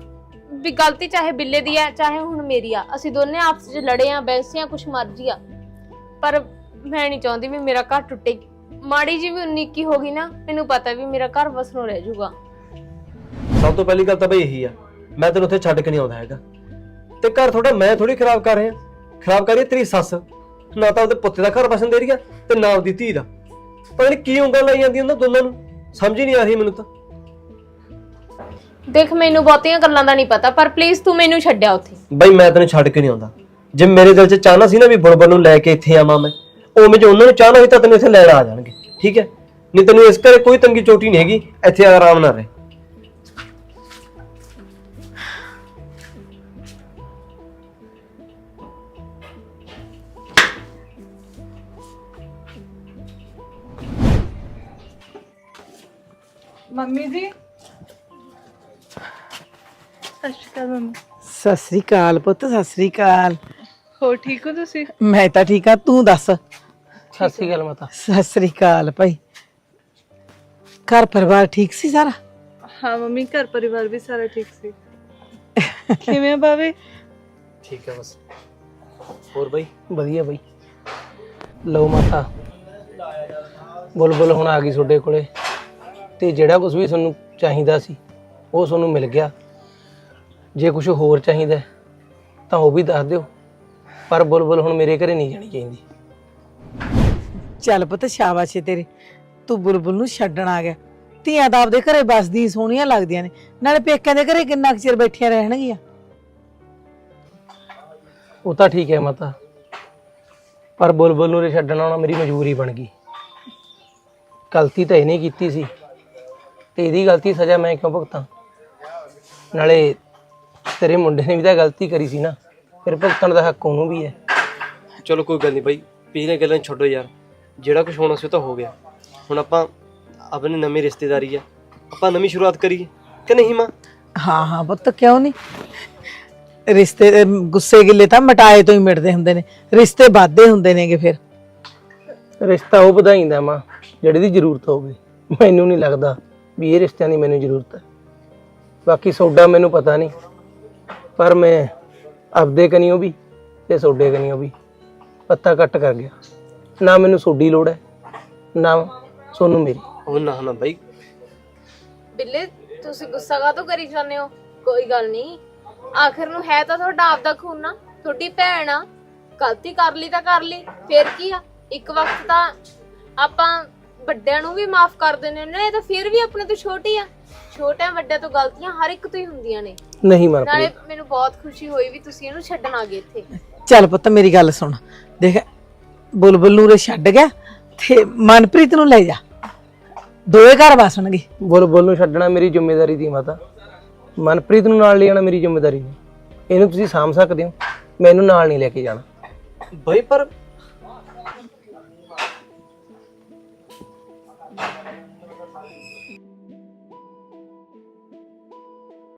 ਵੀ ਗਲਤੀ ਚਾਹੇ ਬਿੱਲੇ ਦੀ ਹੈ ਚਾਹੇ ਹੁਣ ਮੇਰੀ ਆ। ਅਸੀਂ ਦੋਨੇ ਆਪਸ ਵਿੱਚ ਲੜੇ ਆ ਬੈਸੀਆਂ ਕੁਛ ਮਰਜ਼ੀ ਆ। ਪਰ ਮੈਂ ਨਹੀਂ ਚਾਹੁੰਦੀ ਵੀ ਮੇਰਾ ਘਰ ਟੁੱਟੇ। ਮਾੜੀ ਜੀ ਵੀ ਉਨੀ ਕੀ ਹੋ ਗਈ ਨਾ ਮੈਨੂੰ ਪਤਾ ਵੀ ਮੇਰਾ ਘਰ ਵਸਣੋਂ ਰਹਿ ਜਾਊਗਾ। ਸਭ ਤੋਂ ਪਹਿਲੀ ਗੱਲ ਤਾਂ ਬਈ ਇਹੀ ਆ। ਮੈਂ ਤੈਨੂੰ ਉੱਥੇ ਛੱਡ ਕੇ ਨਹੀਂ ਆਉਂਦਾ ਹੈਗਾ। ਤੇ ਘਰ ਤੁਹਾਡਾ ਮੈਂ ਥੋੜੀ ਖਰਾਬ ਕਰ ਰਿਹਾ। ਖਰਾਬ ਕਰ ਤੇਰੀ ਸੱਸ। ਨਾ ਤਾਂ ਉਹਦੇ ਪੁੱਤ ਦਾ ਘਰ ਵਸਣ ਦੇ ਰਹੀ ਆ ਤੇ ਨਾ ਉਹਦੀ ਧੀ ਦਾ। ਪਤਾ ਨਹੀਂ ਕੀ ਉਂਗਲ ਲਾਈ ਜਾਂਦੀ ਉਹਨਾਂ ਦੋਨਾਂ ਨੂੰ। ਸਮਝ ਹੀ ਨਹੀਂ ਆ ਰਹੀ ਮੈਨੂੰ ਤਾਂ। ਦੇਖ ਮੈਨੂੰ ਬਹੁਤੀਆਂ ਗੱਲਾਂ ਦਾ ਨਹੀਂ ਪਤਾ ਪਰ ਪਲੀਜ਼ ਤੂੰ ਮੈਨੂੰ ਛੱਡਿਆ ਉੱਥੇ। ਬਈ ਮੈਂ ਤੈਨੂੰ ਛੱਡ ਕੇ ਨਹੀਂ ਆਉਂਦਾ। ਜੇ ਮੇਰੇ ਦਿਲ 'ਚ ਚਾਹਨਾ ਸੀ ਨਾ ਵੀ ਬੁਲਬੁਲ ਨੂੰ ਲੈ ਕੇ ਇੱਥੇ ਆਵਾਂ ਮੈਂ ਉਵੇਂ ਜੇ ਉਹਨਾਂ ਨੂੰ ਚਾਹਨਾ ਹੋਈ ਤਾਂ ਤੈਨੂੰ ਇੱਥੇ ਲੈਣ ਆ ਜਾਣਗੇ। ਠੀਕ ਹੈ? ਨਹੀਂ ਤੈਨੂੰ ਇਸ ਘਰੇ ਕੋਈ ਤੰਗੀ ਚੋਟੀ ਨਹੀਂ ਹੈਗੀ। ਇੱਥੇ ਆਰਾਮ ਨਾਲ ਰਹਿ। ਮੰਮੀ ਜੀ। ਸਤਿ ਸ਼੍ਰੀ ਅਕਾਲ ਮੰਮੀ। ਸਤਿ ਸ੍ਰੀ ਅਕਾਲ ਪੁੱਤ ਸਤਿ ਸ੍ਰੀ ਅਕਾਲ। ਹੋਰ ਠੀਕ ਹੋ ਤੁਸੀਂ? ਮੈਂ ਤਾਂ ਠੀਕ ਆ ਤੂੰ ਦੱਸ? ਸਤਿ ਸ੍ਰੀ ਅਕਾਲ ਮਾਤਾ। ਸਤਿ ਸ੍ਰੀ ਅਕਾਲ ਭਾਈ। ਘਰ ਪਰਿਵਾਰ ਠੀਕ ਸੀ ਸਾਰਾ? ਹਾਂ ਮੰਮੀ ਘਰ ਪਰਿਵਾਰ ਵੀ ਸਾਰਾ ਠੀਕ ਸੀ। ਕਿਵੇਂ ਆ ਬਾਵੇ? ਠੀਕ ਹੈ ਬਸ। ਹੋਰ ਬਈ? ਵਧੀਆ ਬਈ। ਲਓ ਮਾਤਾ। ਬੁਲਬੁਲ ਹੁਣ ਆ ਗਈ ਤੁਹਾਡੇ ਕੋਲੇ। ਤੇ ਜਿਹੜਾ ਕੁਝ ਵੀ ਤੁਹਾਨੂੰ ਚਾਹੀਦਾ ਸੀ ਉਹ ਤੁਹਾਨੂੰ ਮਿਲ ਗਿਆ। ਜੇ ਕੁਝ ਹੋਰ ਚਾਹੀਦਾ ਹੈ, ਤਾਂ ਉਹ ਵੀ ਦੱਸ ਦਿਓ। ਪਰ ਬੁਲਬੁਲ ਹੁਣ ਮੇਰੇ ਘਰੇ ਨਹੀਂ ਜਾਣੀ ਚਾਹੀਦੀ। ਚੱਲ ਪੁੱਤ ਸ਼ਾਬਾਸ਼ ਏ ਤੇਰੇ। ਤੂੰ ਬੁਲਬੁਲ ਨੂੰ ਛੱਡਣ ਆ ਗਿਆ। ਧੀਆਂ ਤਾਂ ਆਪਦੇ ਘਰੇ ਬਸਦੀ ਸੋਹਣੀਆਂ ਲੱਗਦੀਆਂ ਨੇ। ਨਾਲੇ ਪੇਕਿਆਂ ਦੇ ਘਰੇ ਕਿੰਨਾ ਕੁ ਚਿਰ ਬੈਠੀਆਂ ਰਹਿਣਗੀਆਂ? ਉਹ ਤਾਂ ਠੀਕ ਹੈ ਮਾਤਾ। ਪਰ ਬੁਲਬੁਲ ਨੂੰ ਰੇ ਛੱਡਣ ਆਉਣਾ ਮੇਰੀ ਮਜਬੂਰੀ ਬਣ ਗਈ। ਗਲਤੀ ਤਾਂ ਇਹਨੇ ਕੀਤੀ ਸੀ ਤੇ ਇਹਦੀ ਗਲਤੀ ਸਜ਼ਾ ਮੈਂ ਕਿਉਂ ਭੁਗਤਾਂ? ਨਾਲੇ ਤੇਰੇ ਮੁੰਡੇ ਨੇ ਵੀ ਤਾਂ ਗਲਤੀ ਕਰੀ ਸੀ ਨਾ ਫਿਰ ਭੁਗਤਣ ਦਾ ਹੱਕ ਉਹਨੂੰ ਵੀ ਹੈ। ਚਲੋ ਕੋਈ ਗੱਲ ਨਹੀਂ ਬਾਈ ਪਿਛਲੇ ਗੱਲਾਂ ਨੂੰ ਛੱਡੋ ਯਾਰ ਜਿਹੜਾ ਕੁਝ ਹੋਣਾ ਸੀ ਉਹ ਤਾਂ ਹੋ ਗਿਆ। ਹੁਣ ਆਪਾਂ ਆਪਣੀ ਨਵੀਂ ਰਿਸ਼ਤੇਦਾਰੀ ਆ ਆਪਾਂ ਨਵੀਂ ਸ਼ੁਰੂਆਤ ਕਰੀਏ ਕਿ ਨਹੀਂ ਮਾਂ? ਹਾਂ ਹਾਂ ਪੁੱਤ ਕਿਉਂ ਨਹੀਂ? ਰਿਸ਼ਤੇ ਗੁੱਸੇ ਗਿੱਲੇ ਤਾਂ ਮਟਾਏ ਤੋਂ ਹੀ ਮਿਟਦੇ ਹੁੰਦੇ ਨੇ ਰਿਸ਼ਤੇ ਵਾਧੇ ਹੁੰਦੇ ਨੇਗੇ ਫਿਰ। ਰਿਸ਼ਤਾ ਉਹ ਵਧਾਈਂਦਾ ਮਾਂ ਜਿਹੜੀ ਦੀ ਜ਼ਰੂਰਤ ਹੋਵੇ ਮੈਨੂੰ ਨਹੀਂ ਲੱਗਦਾ। ਵੀ ਇਹ ਰਿਸ਼ਤਿਆਂ ਦੀ ਮੈਨੂੰ ਜ਼ਰੂਰਤ ਹੈ। ਬਾਕੀ ਸੋਡਾ ਮੈਨੂੰ ਪਤਾ ਨਹੀਂ ਪਰ ਮੈਂ ਆਪਦੇ ਕਨੀਓ ਵੀ ਤੇ ਸੋਡੇ ਕਨੀਓ ਵੀ ਪੱਤਾ ਕੱਟ ਕਰ ਗਿਆ। ਨਾ ਮੈਨੂੰ ਸੋਡੀ ਲੋੜ ਹੈ ਨਾ ਸੋਨੂੰ ਮੇਰੀ। ਉਹ ਨਾ ਨਾ ਬਾਈ। ਬਿੱਲੇ ਤੁਸੀਂ ਗੁੱਸਾ ਕਾਹਤੋਂ ਕਰੀ ਜਾਂਦੇ ਹੋ? ਕੋਈ ਗੱਲ ਨਹੀਂ। ਆਖਰ ਨੂੰ ਹੈ ਤਾਂ ਤੁਹਾਡਾ ਆਪਦਾ ਖੂਨ ਨਾ ਤੁਹਾਡੀ ਭੈਣ ਆ। ਗਲਤੀ ਕਰ ਲਈ ਤਾਂ ਕਰ ਲਈ ਫੇਰ ਕੀ ਆ? ਇੱਕ ਵਕਤ ਤਾਂ ਆਪਾਂ ਵੱਡਿਆਂ ਨੂੰ ਵੀ ਮਾਫ ਕਰ ਦਿੰਦੇ ਨੇ ਇਹ ਤਾਂ ਫਿਰ ਵੀ ਆਪਣੇ ਤੋਂ ਛੋਟੀ ਆ। ਛੋਟਿਆਂ ਵੱਡਿਆਂ ਤੋਂ ਗਲਤੀਆਂ ਹਰ ਇੱਕ ਤੋਂ ਹੀ ਹੁੰਦੀਆਂ ਨੇ। ਨਹੀਂ ਨਾਲੇ ਮਨਪ੍ਰੀਤ ਮੈਨੂੰ ਬਹੁਤ ਖੁਸ਼ੀ ਹੋਈ ਵੀ ਤੁਸੀਂ ਇਹਨੂੰ ਛੱਡਣ ਆ ਗਏ ਇੱਥੇ। ਚੱਲ ਪੁੱਤ ਮੇਰੀ ਗੱਲ ਸੁਣ। ਦੇਖ ਬੁਲਬੁਲ ਨੂੰ ਰੇ ਛੱਡ ਗਿਆ ਤੇ ਮਨਪ੍ਰੀਤ ਨੂੰ ਲੈ ਜਾ। ਦੋਏ ਘਰ ਵਸਣਗੇ ਬੁਲਬੁਲ ਨੂੰ ਛੱਡਣਾ ਮੇਰੀ ਜ਼ਿੰਮੇਵਾਰੀ ਦੀ ਮਾਤਾ। ਮਨਪ੍ਰੀਤ ਨੂੰ ਨਾਲ ਲੈ ਜਾਣਾ ਮੇਰੀ ਜ਼ਿੰਮੇਵਾਰੀ ਨਹੀਂ ਇਹਨੂੰ ਤੁਸੀਂ ਸਾਂਭ ਸਕਦੇ ਹੋ। ਮੈਨੂੰ ਨਾਲ ਨਹੀਂ ਲੈ ਕੇ ਜਾਣਾ। ਬਾਈ ਪਰ